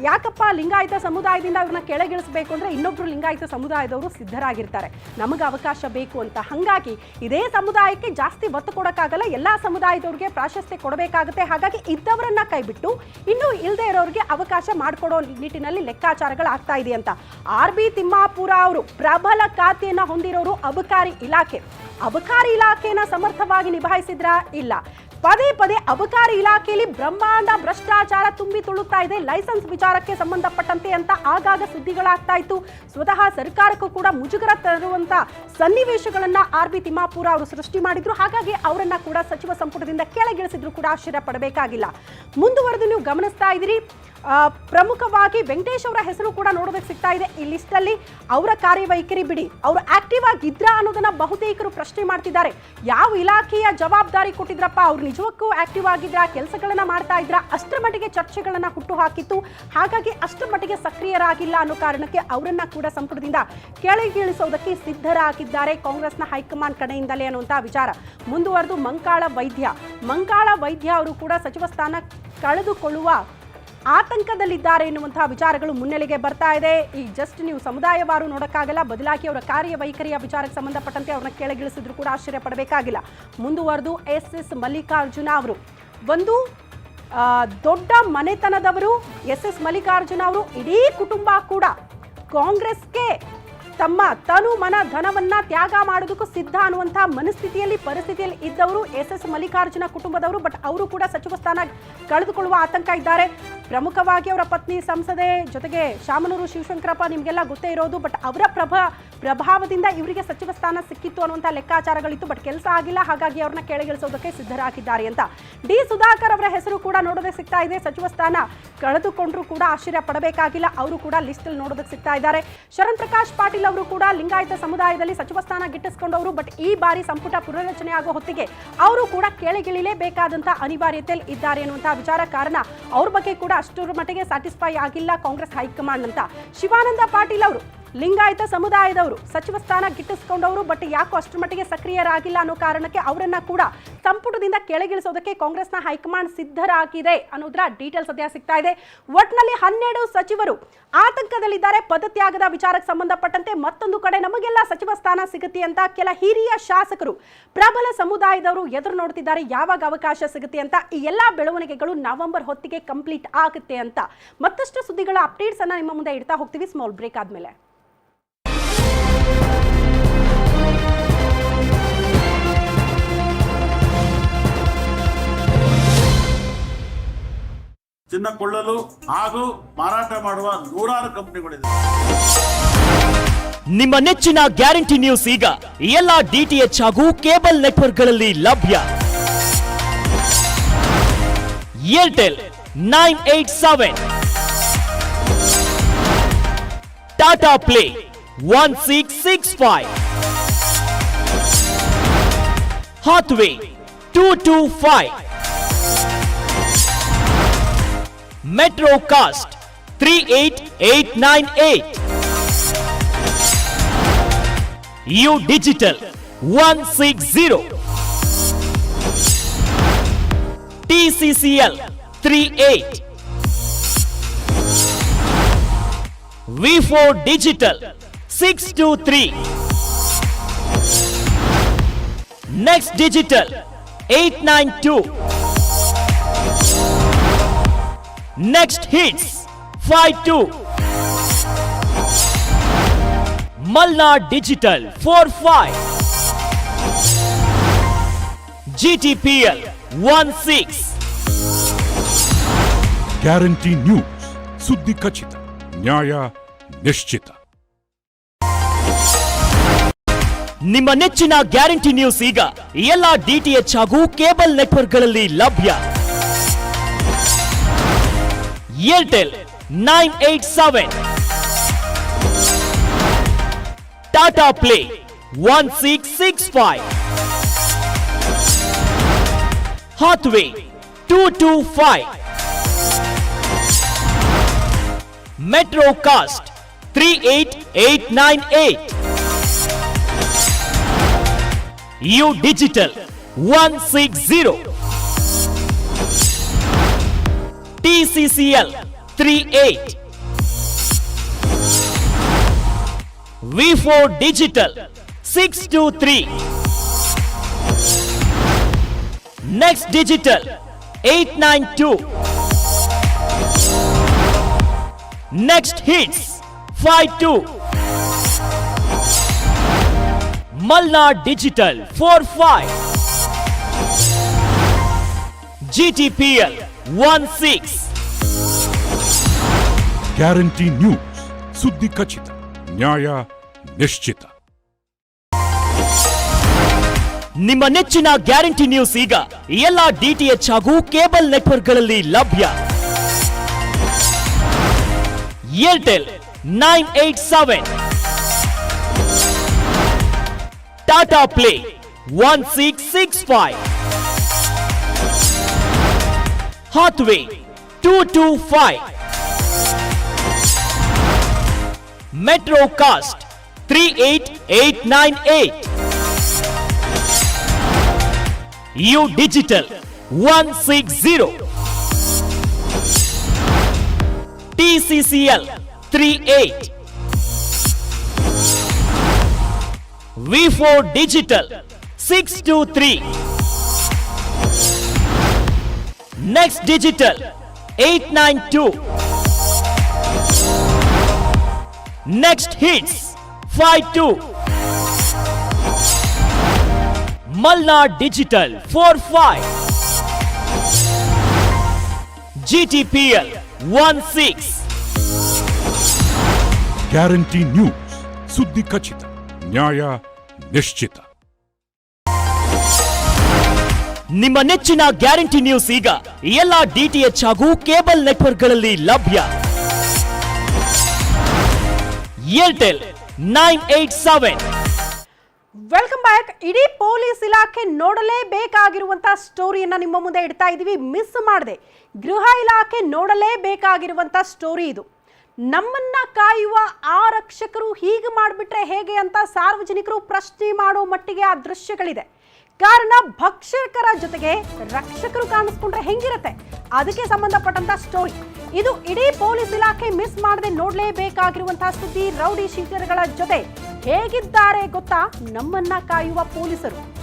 ಯಾಕಪ್ಪ ಲಿಂಗಾಯತ ಸಮುದಾಯದಿಂದ ಅವ್ರನ್ನ ಕೆಳಗಿಳಿಸಬೇಕು ಅಂದ್ರೆ ಇನ್ನೊಬ್ರು ಲಿಂಗಾಯತ ಸಮುದಾಯದವರು ಸಿದ್ಧರಾಗಿರ್ತಾರೆ. ನಮಗೆ ಅವಕಾಶ ಬೇಕು ಅಂತ. ಹಂಗಾಗಿ ಇದೇ ಸಮುದಾಯಕ್ಕೆ ಜಾಸ್ತಿ ಒತ್ತು ಕೊಡೋಕ್ಕಾಗಲ್ಲ, ಎಲ್ಲಾ ಸಮುದಾಯದವ್ರಿಗೆ ಪ್ರಾಶಸ್ತ್ಯ ಕೊಡಬೇಕಾಗುತ್ತೆ. ಹಾಗಾಗಿ ಇದ್ದವರನ್ನ ಕೈಬಿಟ್ಟು ಇನ್ನು ಇಲ್ಲದೆ ಇರೋರಿಗೆ ಅವಕಾಶ ಮಾಡಿಕೊಡೋ ನಿಟ್ಟಿನಲ್ಲಿ ಲೆಕ್ಕಾಚಾರಗಳು ಆಗ್ತಾ ಇದೆ ಅಂತ. ಆರ್ ಬಿ ತಿಮ್ಮಾಪುರ ಅವರು ಪ್ರಬಲ ಖಾತೆಯನ್ನ ಹೊಂದಿರೋರು ಅಬಕಾರಿ ಇಲಾಖೆ. ಅಬಕಾರಿ ಇಲಾಖೆನ ಸಮರ್ಥವಾಗಿ ನಿಭಾಯಿಸಿದ್ರಾ? ಇಲ್ಲ. ಪದೇ ಪದೇ ಅಬಕಾರಿ ಇಲಾಖೆಯಲ್ಲಿ ಬ್ರಹ್ಮಾಂಡ ಭ್ರಷ್ಟಾಚಾರ ತುಂಬಿ ತುಳುತ್ತಾ ಇದೆ. ಲೈಸೆನ್ಸ್ ವಿಚಾರಕ್ಕೆ ಸಂಬಂಧಪಟ್ಟಂತೆ ಅಂತ ಆಗಾಗ ಸುದ್ದಿಗಳಾಗ್ತಾ ಇತ್ತು. ಸ್ವತಃ ಸರ್ಕಾರಕ್ಕೂ ಕೂಡ ಮುಜುಗರ ತರುವಂತ ಸನ್ನಿವೇಶಗಳನ್ನ ಆರ್ ಬಿ ತಿಮ್ಮಾಪುರ ಅವರು ಸೃಷ್ಟಿ ಮಾಡಿದ್ರು. ಹಾಗಾಗಿ ಅವರನ್ನ ಕೂಡ ಸಚಿವ ಸಂಪುಟದಿಂದ ಕೆಳಗಿಳಿಸಿದ್ರು ಕೂಡ ಆಶ್ಚರ್ಯ ಪಡಬೇಕಾಗಿಲ್ಲ. ಮುಂದುವರೆದು ನೀವು ಗಮನಿಸ್ತಾ ಇದ್ದೀರಿ. ಪ್ರಮುಖವಾಗಿ ವೆಂಕಟೇಶ್ ಅವರ ಹೆಸರು ಕೂಡ ನೋಡೋದಕ್ಕೆ ಸಿಗ್ತಾ ಇದೆ. ಈ ಲಿಸ್ಟ್ ಅಲ್ಲಿ ಅವರ ಕಾರ್ಯವೈಖರಿ ಬಿಡಿ. ಅವರು ಆಕ್ಟಿವ್ ಆಗಿದ್ರಾ ಅನ್ನೋದನ್ನ ಬಹುತೇಕರು ಪ್ರಶ್ನೆ ಮಾಡ್ತಿದ್ದಾರೆ. ಯಾವ ಇಲಾಖೆಯ ಜವಾಬ್ದಾರಿ ಕೊಟ್ಟಿದ್ರಪ್ಪ? ಅವ್ರು ನಿಜಕ್ಕೂ ಆಕ್ಟಿವ್ ಆಗಿದ್ರ? ಕೆಲಸಗಳನ್ನ ಮಾಡ್ತಾ ಇದ್ರ? ಅಷ್ಟರ ಮಟ್ಟಿಗೆ ಚರ್ಚೆಗಳನ್ನ ಹುಟ್ಟು ಹಾಕಿತ್ತು. ಹಾಗಾಗಿ ಅಷ್ಟರ ಮಟ್ಟಿಗೆ ಸಕ್ರಿಯರಾಗಿಲ್ಲ ಅನ್ನೋ ಕಾರಣಕ್ಕೆ ಅವರನ್ನ ಕೂಡ ಸಂಪುಟದಿಂದ ಕೆಳಗಿಳಿಸೋದಕ್ಕೆ ಸಿದ್ಧರಾಗಿದ್ದಾರೆ ಕಾಂಗ್ರೆಸ್ನ ಹೈಕಮಾಂಡ್ ಕಡೆಯಿಂದಲೇ ಅನ್ನುವಂತಹ ವಿಚಾರ. ಮುಂದುವರೆದು ಮಂಕಾಳ ವೈದ್ಯ. ಮಂಕಾಳ ವೈದ್ಯ ಅವರು ಕೂಡ ಸಚಿವ ಸ್ಥಾನ ಕಳೆದುಕೊಳ್ಳುವ ಆತಂಕದಲ್ಲಿದ್ದಾರೆ ಎನ್ನುವಂತಹ ವಿಚಾರಗಳು ಮುನ್ನೆಲೆಗೆ ಬರ್ತಾ ಇದೆ. ಈ ಜಸ್ಟ್ ನೀವು ಸಮುದಾಯವಾರು ನೋಡೋಕ್ಕಾಗಲ್ಲ, ಬದಲಾಗಿ ಅವರ ಕಾರ್ಯವೈಖರಿಯ ವಿಚಾರಕ್ಕೆ ಸಂಬಂಧಪಟ್ಟಂತೆ ಅವ್ರನ್ನ ಕೆಳಗಿಳಿಸಿದ್ರು ಕೂಡ ಆಶ್ಚರ್ಯ ಪಡಬೇಕಾಗಿಲ್ಲ. ಮುಂದುವರೆದು ಎಸ್ ಎಸ್ ಮಲ್ಲಿಕಾರ್ಜುನ ಅವರು. ಒಂದು ದೊಡ್ಡ ಮನೆತನದವರು ಎಸ್ ಎಸ್ ಮಲ್ಲಿಕಾರ್ಜುನ ಅವರು, ಇಡೀ ಕುಟುಂಬ ಕೂಡ ಕಾಂಗ್ರೆಸ್ಗೆ ತಮ್ಮ ತನು ಮನ ಧನವನ್ನ ತ್ಯಾಗ ಮಾಡೋದಕ್ಕೂ ಸಿದ್ಧ ಅನ್ನುವಂತಹ ಮನಸ್ಥಿತಿಯಲ್ಲಿ, ಪರಿಸ್ಥಿತಿಯಲ್ಲಿ ಇದ್ದವರು ಎಸ್ ಎಸ್ ಮಲ್ಲಿಕಾರ್ಜುನ ಕುಟುಂಬದವರು, ಬಟ್ ಅವರು ಕೂಡ ಸಚಿವ ಸ್ಥಾನ ಕಳೆದುಕೊಳ್ಳುವ ಆತಂಕ ಇದ್ದಾರೆ. ಪ್ರಮುಖವಾಗಿ ಅವರ ಪತ್ನಿ ಸಂಸದೆ ಜೊತೆಗೆ ಶಾಮನೂರು ಶಿವಶಂಕರಪ್ಪ ನಿಮಗೆಲ್ಲ ಗೊತ್ತೇ ಇರೋದು, ಬಟ್ ಅವರ ಪ್ರಭ, ಪ್ರಭಾವದಿಂದ ಇವರಿಗೆ ಸಚಿವ ಸ್ಥಾನ ಸಿಕ್ಕಿತ್ತು ಅನ್ನುವಂಥ ಲೆಕ್ಕಾಚಾರಗಳಿತ್ತು, ಬಟ್ ಕೆಲಸ ಆಗಿಲ್ಲ, ಹಾಗಾಗಿ ಅವ್ರನ್ನ ಕೆಳಗಿಳಿಸೋದಕ್ಕೆ ಸಿದ್ಧರಾಗಿದ್ದಾರೆ ಅಂತ. ಡಿ ಸುಧಾಕರ್ ಅವರ ಹೆಸರು ಕೂಡ ನೋಡೋದಕ್ಕೆ ಸಿಗ್ತಾ ಇದೆ. ಸಚಿವ ಸ್ಥಾನ ಕಳೆದುಕೊಂಡ್ರೂ ಕೂಡ ಆಶ್ಚರ್ಯ ಪಡಬೇಕಾಗಿಲ್ಲ, ಅವರು ಕೂಡ ಲಿಸ್ಟ್ ಅಲ್ಲಿ ನೋಡೋದಕ್ಕೆ ಸಿಗ್ತಾ ಇದ್ದಾರೆ. ಶರಣ್ ಪ್ರಕಾಶ್ ಪಾಟೀಲ್ ಅವರು ಕೂಡ ಲಿಂಗಾಯತ ಸಮುದಾಯದಲ್ಲಿ ಸಚಿವ ಸ್ಥಾನ ಗಿಟ್ಟಿಸಿಕೊಂಡವರು ಬಟ್ ಈ ಬಾರಿ ಸಂಪುಟ ಪುನರ್ರಚನೆ ಆಗೋ ಹೊತ್ತಿಗೆ ಅವರು ಕೂಡ ಕೆಳಗಿಳಿಲೇಬೇಕಾದಂತ ಅನಿವಾರ್ಯತೆಯಲ್ಲಿ ಇದ್ದಾರೆ ಅನ್ನುವಂತಹ ವಿಚಾರ ಕಾರಣ ಅವ್ರ ಬಗ್ಗೆ ಕೂಡ ಅಷ್ಟರ ಮಟ್ಟಿಗೆ ಸ್ಯಾಟಿಸ್ಫೈ ಆಗಿಲ್ಲ ಕಾಂಗ್ರೆಸ್ ಹೈಕಮಾಂಡ್ ಅಂತ. ಶಿವಾನಂದ ಪಾಟೀಲ್ ಅವರು ಲಿಂಗಾಯತ ಸಮುದಾಯದವರು, ಸಚಿವ ಸ್ಥಾನ ಗಿಟ್ಟಿಸ್ಕೊಂಡವರು, ಬಟ್ ಯಾಕೋ ಅಷ್ಟರ ಮಟ್ಟಿಗೆ ಸಕ್ರಿಯರಾಗಿಲ್ಲ ಅನ್ನೋ ಕಾರಣಕ್ಕೆ ಅವರನ್ನ ಕೂಡ ಸಂಪುಟದಿಂದ ಕೆಳಗಿಳಿಸೋದಕ್ಕೆ ಕಾಂಗ್ರೆಸ್ನ ಹೈಕಮಾಂಡ್ ಸಿದ್ಧರಾಗಿದೆ ಅನ್ನೋದರ ಡೀಟೇಲ್ಸ್ ಸದ್ಯ ಸಿಗ್ತಾ ಇದೆ. ಒಟ್ನಲ್ಲಿ ಹನ್ನೆರಡು ಸಚಿವರು ಆತಂಕದಲ್ಲಿದ್ದಾರೆ, ಪದತ್ಯಾಗದ ವಿಚಾರಕ್ಕೆ ಸಂಬಂಧಪಟ್ಟಂತೆ ಮತ್ತೊಂದು ಕಡೆ ನಮಗೆಲ್ಲ ಸಚಿವ ಸ್ಥಾನ ಸಿಗುತ್ತೆ ಅಂತ ಕೆಲ ಹಿರಿಯ ಶಾಸಕರು ಪ್ರಬಲ ಸಮುದಾಯದವರು ಎದುರು ನೋಡ್ತಿದ್ದಾರೆ, ಯಾವಾಗ ಅವಕಾಶ ಸಿಗುತ್ತೆ ಅಂತ. ಈ ಎಲ್ಲಾ ಬೆಳವಣಿಗೆಗಳು ನವೆಂಬರ್ ಹೊತ್ತಿಗೆ ಕಂಪ್ಲೀಟ್ ಆಗುತ್ತೆ ಅಂತ. ಮತ್ತಷ್ಟು ಸುದ್ದಿಗಳ ಅಪ್ಡೇಟ್ಸ್ ಅನ್ನ ನಿಮ್ಮ ಮುಂದೆ ಇಡ್ತಾ ಹೋಗ್ತೀವಿ. ಸ್ಮಾಲ್ ಬ್ರೇಕ್ ಆದ್ಮೇಲೆ. ಚಿನ್ನ ಕೊಳ್ಳಲು ಹಾಗೂ ಮಾರಾಟ ಮಾಡುವ ನೂರಾರು ಕಂಪನಿಗಳಿದೆ. ನಿಮ್ಮ ನೆಚ್ಚಿನ ಗ್ಯಾರಂಟಿ ನ್ಯೂಸ್ ಈಗ ಎಲ್ಲ ಡಿಟಿಎಚ್ ಹಾಗೂ ಕೇಬಲ್ ನೆಟ್ವರ್ಕ್ಗಳಲ್ಲಿ ಲಭ್ಯ. Airtel nine eight seven. Tata Play one six six five. Hathway two two five. Metrocast 38898. U Digital 160. TCCL 38. V4 Digital 623. Next Digital 892. Next Hits five two Malnad Digital four five GTPL one six Guarantee News ಸುದ್ದಿ ಖಚಿತ ನ್ಯಾಯ ನಿಶ್ಚಿತ ನಿಮ್ಮ ನೆಚ್ಚಿನ guarantee news ಈಗ ಎಲ್ಲ DTH ಹಾಗೂ cable ನೆಟ್ವರ್ಕ್ಗಳಲ್ಲಿ ಲಭ್ಯ. Airtel nine eight seven Tata Play one six six five Hathway two two five Metrocast three eight eight nine eight U Digital one six zero TCCL three eight V four Digital six two three Next Digital eight nine two Next Hits five two Malnad Digital 45 GTPL 16 Guarantee News. ಸುದ್ದಿ ಖಚಿತ, ನ್ಯಾಯ ನಿಶ್ಚಿತ. ನಿಮ್ಮ ನೆಚ್ಚಿನ guarantee news ಈಗ ಎಲ್ಲ DTH ಹಾಗೂ cable ನೆಟ್ವರ್ಕ್ಗಳಲ್ಲಿ ಲಭ್ಯ. Airtel nine eight seven. Tata Play one six six five. Hathway two two five. Metrocast 38898. U Digital 160. TCCL 38. V4 Digital 623. Next Digital 892. Next Hits five two Malnad Digital four five GTPL one six Guarantee News ಸುದ್ದಿ ಖಚಿತ ನ್ಯಾಯ ನಿಶ್ಚಿತ ನಿಮ್ಮ ನೆಚ್ಚಿನ guarantee news ಈಗ ಎಲ್ಲ DTH ಹಾಗೂ cable ನೆಟ್ವರ್ಕ್ಗಳಲ್ಲಿ ಲಭ್ಯ. Airtel nine eight seven welcome back ಇಡೀ ಪೊಲೀಸ್ ಇಲಾಖೆ ನೋಡಲೇಬೇಕಾಗಿರುವಂತಹ ಸ್ಟೋರಿಯನ್ನ ನಿಮ್ಮ ಮುಂದೆ ಇಡ್ತಾ ಇದೀವಿ ಮಿಸ್ ಮಾಡದೆ. ಗೃಹ ಇಲಾಖೆ ನೋಡಲೇಬೇಕಾಗಿರುವಂತಹ ಸ್ಟೋರಿ ಇದು. ನಮ್ಮನ್ನ ಕಾಯುವ ಆರಕ್ಷಕರು ಹೀಗೆ ಮಾಡಿಬಿಟ್ರೆ ಹೇಗೆ ಅಂತ ಸಾರ್ವಜನಿಕರು ಪ್ರಶ್ನೆ ಮಾಡೋ ಮಟ್ಟಿಗೆ ಆ ದೃಶ್ಯಗಳಿದೆ. ಕಾರಣ, ಭಕ್ಷಕರ ಜೊತೆಗೆ ರಕ್ಷಕರು ಕಾಣಿಸ್ಕೊಂಡ್ರೆ ಹೆಂಗಿರತ್ತೆ? ಅದಕ್ಕೆ ಸಂಬಂಧಪಟ್ಟಂತ ಸ್ಟೋರಿ ಇದು ಇಡೀ ಪೊಲೀಸ್ ಇಲಾಖೆ ಮಿಸ್ ಮಾಡದೆ ನೋಡಲೇಬೇಕಾಗಿರುವಂತಹ ಸುದ್ದಿ ರೌಡಿ ಶೀಟರ್ಗಳ ಜೊತೆ ಹೇಗಿದ್ದಾರೆ ಗೊತ್ತಾ ನಮ್ಮನ್ನ ಕಾಯುವ ಪೊಲೀಸರು.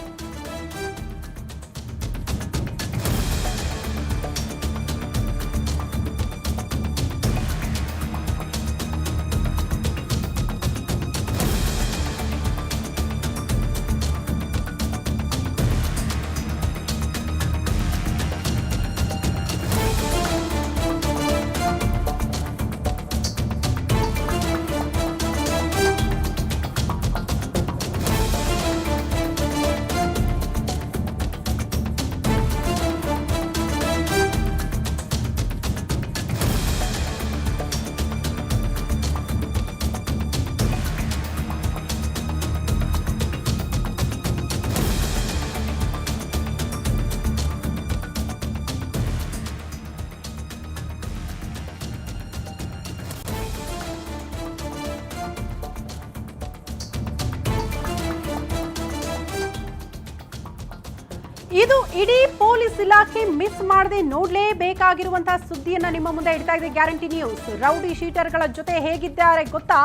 ಇದು ಇಡೀ ಪೊಲೀಸ್ ಇಲಾಖೆ ಮಿಸ್ ಮಾಡದೆ ನೋಡಲೇಬೇಕಾಗಿರುವಂತಹ ಸುದ್ದಿಯನ್ನ ನಿಮ್ಮ ಮುಂದೆ ಇಡ್ತಾ ಇದೆ ಗ್ಯಾರಂಟಿ ನ್ಯೂಸ್. ರೌಡಿ ಶೀಟರ್ಗಳ ಜೊತೆ ಹೇಗಿದ್ದಾರೆ ಗೊತ್ತಾ?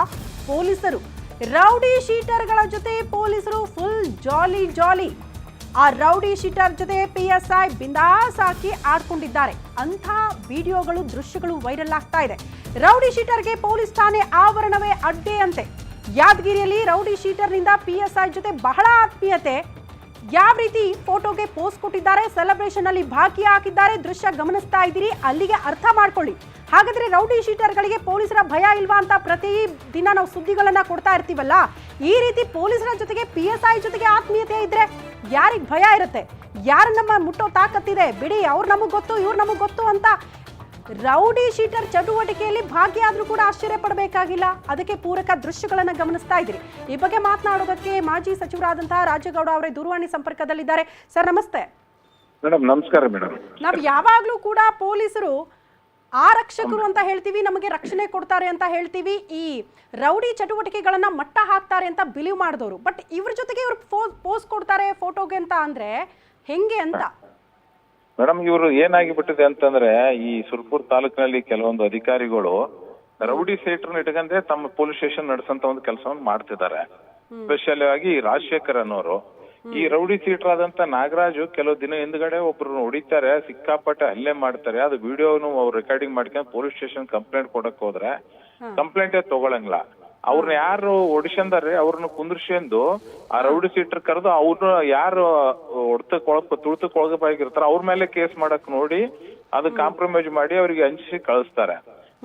ಪೊಲೀಸರು. ರೌಡಿ ಶೀಟರ್ಗಳ ಜೊತೆ ಪೊಲೀಸರು ಫುಲ್ ಜಾಲಿ ಜಾಲಿ ಆ ರೌಡಿ ಶೀಟರ್ ಜೊತೆ ಪಿ ಎಸ್ ಐ ಬಿಂದಾಸ್ ಹಾಕಿ ಆಡ್ಕೊಂಡಿದ್ದಾರೆ. ಅಂಥ ವಿಡಿಯೋಗಳು, ದೃಶ್ಯಗಳು ವೈರಲ್ ಆಗ್ತಾ ಇದೆ. ರೌಡಿ ಶೀಟರ್ಗೆ ಪೊಲೀಸ್ ಠಾಣೆ ಆವರಣವೇ ಅಡ್ಡೆಯಂತೆ. ಯಾದಗಿರಿಯಲ್ಲಿ ರೌಡಿ ಶೀಟರ್ನಿಂದ ಪಿ ಎಸ್ ಐ ಜೊತೆ ಬಹಳ ಆತ್ಮೀಯತೆ. ಯಾವ ರೀತಿ ಫೋಟೋಗೆ ಪೋಸ್ ಕೊಟ್ಟಿದ್ದಾರೆ ಸೆಲೆಬ್ರೇಷನ್ ಅಲ್ಲಿ ಭಾಗಿ ಹಾಕಿದ್ದಾರೆ ದೃಶ್ಯ ಗಮನಿಸ್ತಾ ಇದ್ದೀರಿ, ಅಲ್ಲಿಗೆ ಅರ್ಥ ಮಾಡ್ಕೊಳ್ಳಿ. ಹಾಗಾದ್ರೆ ರೌಡಿ ಶೀಟರ್ಗಳಿಗೆ ಪೊಲೀಸರ ಭಯ ಇಲ್ವಾ ಅಂತ ಪ್ರತಿ ದಿನ ನಾವು ಸುದ್ದಿಗಳನ್ನ ಕೊಡ್ತಾ ಇರ್ತೀವಲ್ಲ? ಈ ರೀತಿ ಪೊಲೀಸರ ಜೊತೆಗೆ ಪಿ ಎಸ್ ಐ ಜೊತೆಗೆ ಆತ್ಮೀಯತೆ ಇದ್ರೆ ಯಾರಿಗೆ ಭಯ ಇರುತ್ತೆ? ಯಾರು ನಮ್ಮ ಮುಟ್ಟೋ ತಾಕತ್ತಿದೆ? ಬಿಡಿ, ಅವ್ರು ನಮಗ್ ಗೊತ್ತು, ಇವ್ರು ನಮಗ್ ಗೊತ್ತು ಅಂತ ರೌಡಿ ಶೀಟರ್ ಚಟುವಟಿಕೆಯಲ್ಲಿ ಭಾಗಿಯಾದ್ರೂ ಕೂಡ ಆಶ್ಚರ್ಯ ಪಡಬೇಕಾಗಿಲ್ಲ. ಅದಕ್ಕೆ ಪೂರಕ ದೃಶ್ಯಗಳನ್ನ ಗಮನಿಸ್ತಾ ಇದ್ದೀರಿ. ಈ ಬಗ್ಗೆ ಮಾತನಾಡೋದಕ್ಕೆ ಮಾಜಿ ಸಚಿವರಾದಂತಹ ರಾಜೇಗೌಡ ಅವರೇ ದೂರವಾಣಿ ಸಂಪರ್ಕದಲ್ಲಿದ್ದಾರೆ. ಸರ್ ನಮಸ್ತೆ. ಮೇಡಮ್ ನಮಸ್ಕಾರ ಮೇಡಮ್. ನಾವು ಯಾವಾಗಲೂ ಕೂಡ ಪೊಲೀಸರು ಆರಕ್ಷಕರು ಅಂತ ಹೇಳ್ತೀವಿ ನಮಗೆ ರಕ್ಷಣೆ ಕೊಡ್ತಾರೆ ಅಂತ ಹೇಳ್ತೀವಿ. ಈ ರೌಡಿ ಚಟುವಟಿಕೆಗಳನ್ನ ಮಟ್ಟ ಹಾಕ್ತಾರೆ ಅಂತ ಬಿಲೀವ್ ಮಾಡಿದವರು. ಬಟ್ ಇವ್ರ ಜೊತೆಗೆ ಇವ್ರು ಪೋಸ್ ಕೊಡ್ತಾರೆ ಫೋಟೋಗೆ ಅಂತ ಅಂದ್ರೆ ಹೆಂಗೆ ಅಂತ? ಮೇಡಮ್ ಇವರು ಏನಾಗಿಬಿಟ್ಟಿದೆ ಅಂತಂದ್ರೆ ಈ ಸುರ್ಪುರ್ ತಾಲೂಕಿನಲ್ಲಿ ಕೆಲವೊಂದು ಅಧಿಕಾರಿಗಳು ರೌಡಿ ಸೇಟ್ರನ್ನ ಇಟ್ಕೊಂಡೆ ತಮ್ಮ ಪೊಲೀಸ್ ಸ್ಟೇಷನ್ ನಡೆಸಂತ ಒಂದು ಕೆಲಸವನ್ನು ಮಾಡ್ತಿದ್ದಾರೆ. ಸ್ಪೆಷಲ್ ಆಗಿ ರಾಜಶೇಖರ್ ಅನ್ನೋರು. ಈ ರೌಡಿ ಸೀಟರ್ ಆದಂತ ನಾಗರಾಜು ಕೆಲವು ದಿನ ಹಿಂದ್ಗಡೆ ಒಬ್ರು ಹೊಡಿತಾರೆ ಸಿಕ್ಕಾಪಟ್ಟೆ ಹಲ್ಲೆ ಮಾಡ್ತಾರೆ. ಅದು ವಿಡಿಯೋನು ಅವ್ರು ರೆಕಾರ್ಡಿಂಗ್ ಮಾಡ್ಕೊಂಡು ಪೊಲೀಸ್ ಸ್ಟೇಷನ್ ಕಂಪ್ಲೇಂಟ್ ಕೊಡಕ್ ಹೋದ್ರೆ ಕಂಪ್ಲೇಂಟೇ ತಗೊಳಂಗಿಲ್ಲ. ಅವ್ರನ್ನ ಯಾರು ಹೊಡಿಸ್ಕೊಂಡಾರೆ ಅವ್ರನ್ನ ಕುಂದ್ರಿಸ್ಕೊಂಡು ಆ ರೌಡಿ ಸೀಟರ್ ಕರೆದು ಅವ್ರನ್ನ ಯಾರು ಹೊಡ್ತಕ್ ಒಳಗ್ ತುಳ್ತಕ್ ಒಳಗಬಾಗಿರ್ತಾರ ಅವ್ರ ಮೇಲೆ ಕೇಸ್ ಮಾಡಕ್ ನೋಡಿ ಅದು ಕಾಂಪ್ರಮೈಸ್ ಮಾಡಿ ಅವ್ರಿಗೆ ಹಂಚಿಸಿ ಕಳಿಸ್ತಾರೆ.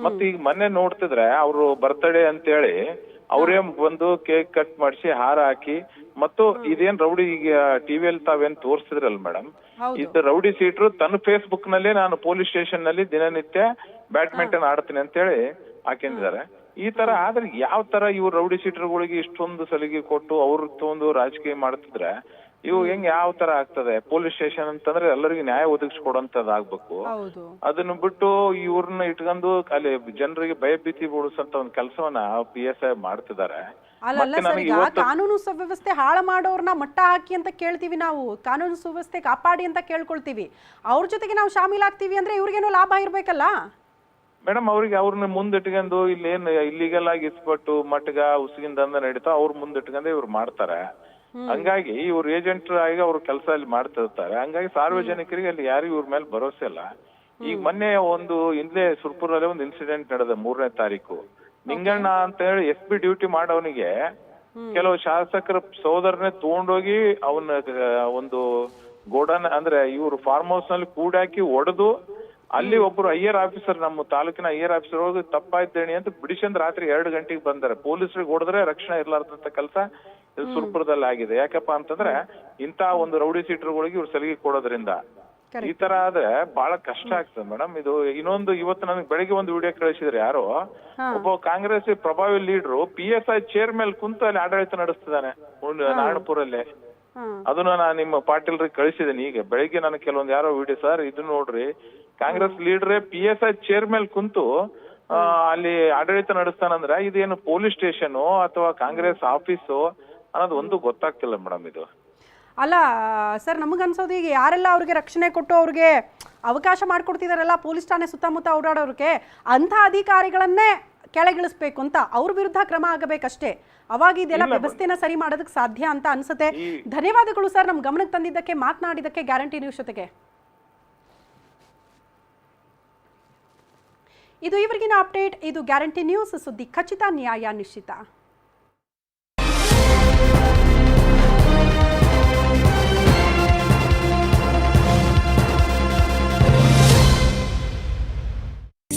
ಮತ್ತೆ ಈಗ ಮೊನ್ನೆ ನೋಡ್ತಿದ್ರೆ ಅವ್ರು ಬರ್ತಡೇ ಅಂತೇಳಿ ಅವರೇ ಬಂದು ಕೇಕ್ ಕಟ್ ಮಾಡಿಸಿ ಹಾರ ಹಾಕಿ ಮತ್ತು ಇದೇನ್ ರೌಡಿ ಈಗ ಟಿವಿಯಲ್ಲಿ ತಾವೇನ್ ತೋರಿಸಿದ್ರಲ್ಲ ಮೇಡಮ್. ಇದು ರೌಡಿ ಸೀಟ್ರು ತನ್ನ ಫೇಸ್ಬುಕ್ನಲ್ಲಿ ನಾನು ಪೊಲೀಸ್ ಸ್ಟೇಷನ್ನಲ್ಲಿ ದಿನನಿತ್ಯ ಬ್ಯಾಡ್ಮಿಂಟನ್ ಆಡ್ತೀನಿ ಅಂತ ಹೇಳಿ ಹಾಕಿದ್ದಾರೆ ಈ ತರ ಆದ್ರೆ ಯಾವ ತರ ಇವ್ರು ರೌಡಿ ಸೀಟರ್ಗಳಿಗೆ ಇಷ್ಟೊಂದು ಸಲಿಗೆ ಕೊಟ್ಟು ಅವ್ರ ತಗೊಂಡು ರಾಜಕೀಯ ಮಾಡ್ತಿದ್ರೆ ಇವು ಹೆಂಗ್ ಯಾವ ತರ ಆಗ್ತದೆ? ಪೊಲೀಸ್ ಸ್ಟೇಷನ್ ಅಂತಂದ್ರೆ ಎಲ್ಲರಿಗೂ ನ್ಯಾಯ ಒದಗಿಸ್ಕೊಡಂತದ್ ಆಗ್ಬೇಕು ಅದನ್ನ ಬಿಟ್ಟು ಇವ್ರನ್ನ ಇಟ್ಕೊಂಡು ಅಲ್ಲಿ ಜನರಿಗೆ ಭಯಭೀತಿ ಮೂಡಿಸಂತ ಒಂದ್ ಕೆಲಸವನ್ನ ಪಿ ಎಸ್ ಐ ಮಾಡ್ತಿದ್ದಾರೆ. ಅಲ್ಲಲ್ಲ ಸರ್ ನನಗೆ ಈಗ ಕಾನೂನು ಸುವ್ಯವಸ್ಥೆ ಹಾಳು ಮಾಡೋರ್ನ ಮಟ್ಟ ಹಾಕಿ ಅಂತ ಕೇಳ್ತೀವಿ ನಾವು. ಕಾನೂನು ಸುವ್ಯವಸ್ಥೆ ಕಾಪಾಡಿ ಅಂತ ಕೇಳ್ಕೊಳ್ತೀವಿ. ಅವ್ರ ಜೊತೆಗೆ ನಾವು ಶಾಮೀಲಾಗ್ತೀವಿ ಅಂದ್ರೆ ಇವ್ರಿಗೇನೋ ಲಾಭ ಇರ್ಬೇಕಲ್ಲ? ಮೇಡಮ್ ಅವ್ರಿಗೆ ಅವ್ರನ್ನ ಮುಂದಿಟ್ಕೊಂಡು ಇಲ್ಲಿ ಏನು ಇಲ್ಲಿಗಲ್ ಆಗಿ ಇಸ್ಪಟ್ಟು ಮಟ್ಗ ಉಸಿಗಿಂದ ದಂಧ ನಡೀತಾ ಅವ್ರ ಮುಂದಿಟ್ಕೊಂಡೆ ಇವ್ರು ಮಾಡ್ತಾರೆ. ಹಂಗಾಗಿ ಇವ್ರ ಏಜೆಂಟ್ ಆಗಿ ಅವ್ರ ಕೆಲಸ ಅಲ್ಲಿ ಮಾಡ್ತಿರ್ತಾರೆ. ಹಂಗಾಗಿ ಸಾರ್ವಜನಿಕರಿಗೆ ಅಲ್ಲಿ ಯಾರು ಇವ್ರ ಮೇಲೆ ಭರೋಸೆ ಇಲ್ಲ. ಈಗ ಮೊನ್ನೆ ಒಂದು ಇಲ್ಲೇ ಸುರ್ಪುರಲ್ಲೇ ಒಂದು ಇನ್ಸಿಡೆಂಟ್ ನಡೆದ ಮೂರನೇ ತಾರೀಕು. ನಿಂಗಣ್ಣ ಅಂತ ಹೇಳಿ ಎಸ್ ಪಿ ಡ್ಯೂಟಿ ಮಾಡೋನಿಗೆ ಕೆಲವು ಶಾಸಕರ ಸೋದರನೇ ತಗೊಂಡೋಗಿ ಅವನ ಒಂದು ಗೋಡನ್ ಅಂದ್ರೆ ಇವ್ರು ಫಾರ್ಮ್ ಹೌಸ್ನಲ್ಲಿ ಕೂಡಾಕಿ ಒಡೆದು ಅಲ್ಲಿ ಒಬ್ರು ಐಯರ್ ಆಫೀಸರ್ ನಮ್ಮ ತಾಲೂಕಿನ ಐಯರ್ ಆಫೀಸರ್ ಹೋಗಿ ತಪ್ಪಾಯ್ತೇಣಿ ಅಂತ ಬಿಡಿಸಂದ್ ರಾತ್ರಿ ಎರಡು ಗಂಟೆಗೆ ಬಂದಾರೆ. ಪೊಲೀಸರಿಗೆ ಹೊಡೆದ್ರೆ ರಕ್ಷಣೆ ಇರ್ಲಾರ್ದಂತ ಕೆಲಸ ಇದು ಸುರ್ಪುರದಲ್ಲಿ ಆಗಿದೆ. ಯಾಕಪ್ಪ ಅಂತಂದ್ರೆ ಇಂತ ಒಂದು ರೌಡಿ ಸೀಟರ್ಗಳಿಗೆ ಇವ್ರು ಸಲಿಗೆ ಕೊಡೋದ್ರಿಂದ. ಈ ತರ ಆದ್ರೆ ಬಹಳ ಕಷ್ಟ ಆಗ್ತದೆ ಮೇಡಮ್. ಇದು ಇನ್ನೊಂದು ಇವತ್ತು ನನಗೆ ಬೆಳಿಗ್ಗೆ ಒಂದು ವಿಡಿಯೋ ಕಳಿಸಿದ್ರೆ ಯಾರು ಒಬ್ಬ ಕಾಂಗ್ರೆಸ್ ಪ್ರಭಾವಿ leader P S I chair ಮೇಲೆ ಕುಂತ ಅಲ್ಲಿ ಆಡಳಿತ ನಡೆಸ್ತಿದ್ದಾನೆ ನಾರಾಯಣಪುರಲ್ಲಿ ಅದನ್ನ ನಾನು ನಿಮ್ಮ ಪಾಟೀಲ್ರಿಗೆ ಕಳಿಸಿದ್ದೀನಿ. ಈಗ ಬೆಳಿಗ್ಗೆ ನನಗೆ ಕೆಲವೊಂದು ಯಾರೋ ವಿಡಿಯೋ ಸರ್ ಇದು ನೋಡ್ರಿ Congress leader P S I chair ಮೇಲೆ ಕುಂತು ಅಲ್ಲಿ ಆಡಳಿತ ನಡೆಸ್ತಾನಂದ್ರೆ ಇದೇನು ಪೊಲೀಸ್ ಸ್ಟೇಷನ್ ಅಥವಾ ಕಾಂಗ್ರೆಸ್ ಆಫೀಸು ಅನ್ನೋದು ಒಂದು ಗೊತ್ತಾಗ್ತಿಲ್ಲ ಮೇಡಮ್ ಇದು. ಅಲ್ಲ ಸರ್ ನಮಗನ್ಸೋದು ಈಗ ಯಾರೆಲ್ಲ ಅವ್ರಿಗೆ ರಕ್ಷಣೆ ಕೊಟ್ಟು ಅವ್ರಿಗೆ ಅವಕಾಶ ಮಾಡಿಕೊಡ್ತಿದಾರಲ್ಲ ಪೊಲೀಸ್ ಠಾಣೆ ಸುತ್ತಮುತ್ತ ಓಡಾಡೋರಿಗೆ ಅಂಥ ಅಧಿಕಾರಿಗಳನ್ನೇ ಕೆಳಗಿಳಿಸ್ಬೇಕು ಅಂತ ಅವ್ರ ವಿರುದ್ಧ ಕ್ರಮ ಆಗಬೇಕಷ್ಟೇ. ಅವಾಗ ಇದೆಲ್ಲ ವ್ಯವಸ್ಥೆನ ಸರಿ ಮಾಡೋದಕ್ಕೆ ಸಾಧ್ಯ ಅಂತ ಅನ್ಸುತ್ತೆ. ಧನ್ಯವಾದಗಳು ಸರ್ ನಮ್ಮ ಗಮನಕ್ಕೆ ತಂದಿದ್ದಕ್ಕೆ ಮಾತನಾಡಿದ್ದಕ್ಕೆ ಗ್ಯಾರಂಟಿ ನೀವು ಜೊತೆಗೆ. ಇದು ಇವರಿಗಿನ ಅಪ್ಡೇಟ್. ಇದು ಗ್ಯಾರಂಟಿ ನ್ಯೂಸ್. ಸುದ್ದಿ ಖಚಿತ, ನ್ಯಾಯ ನಿಶ್ಚಿತ.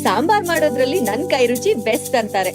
ಸಾಂಬಾರ್ ಮಾಡೋದ್ರಲ್ಲಿ ನನ್ ಕೈ ರುಚಿ ಬೆಸ್ಟ್ ಅಂತಾರೆ.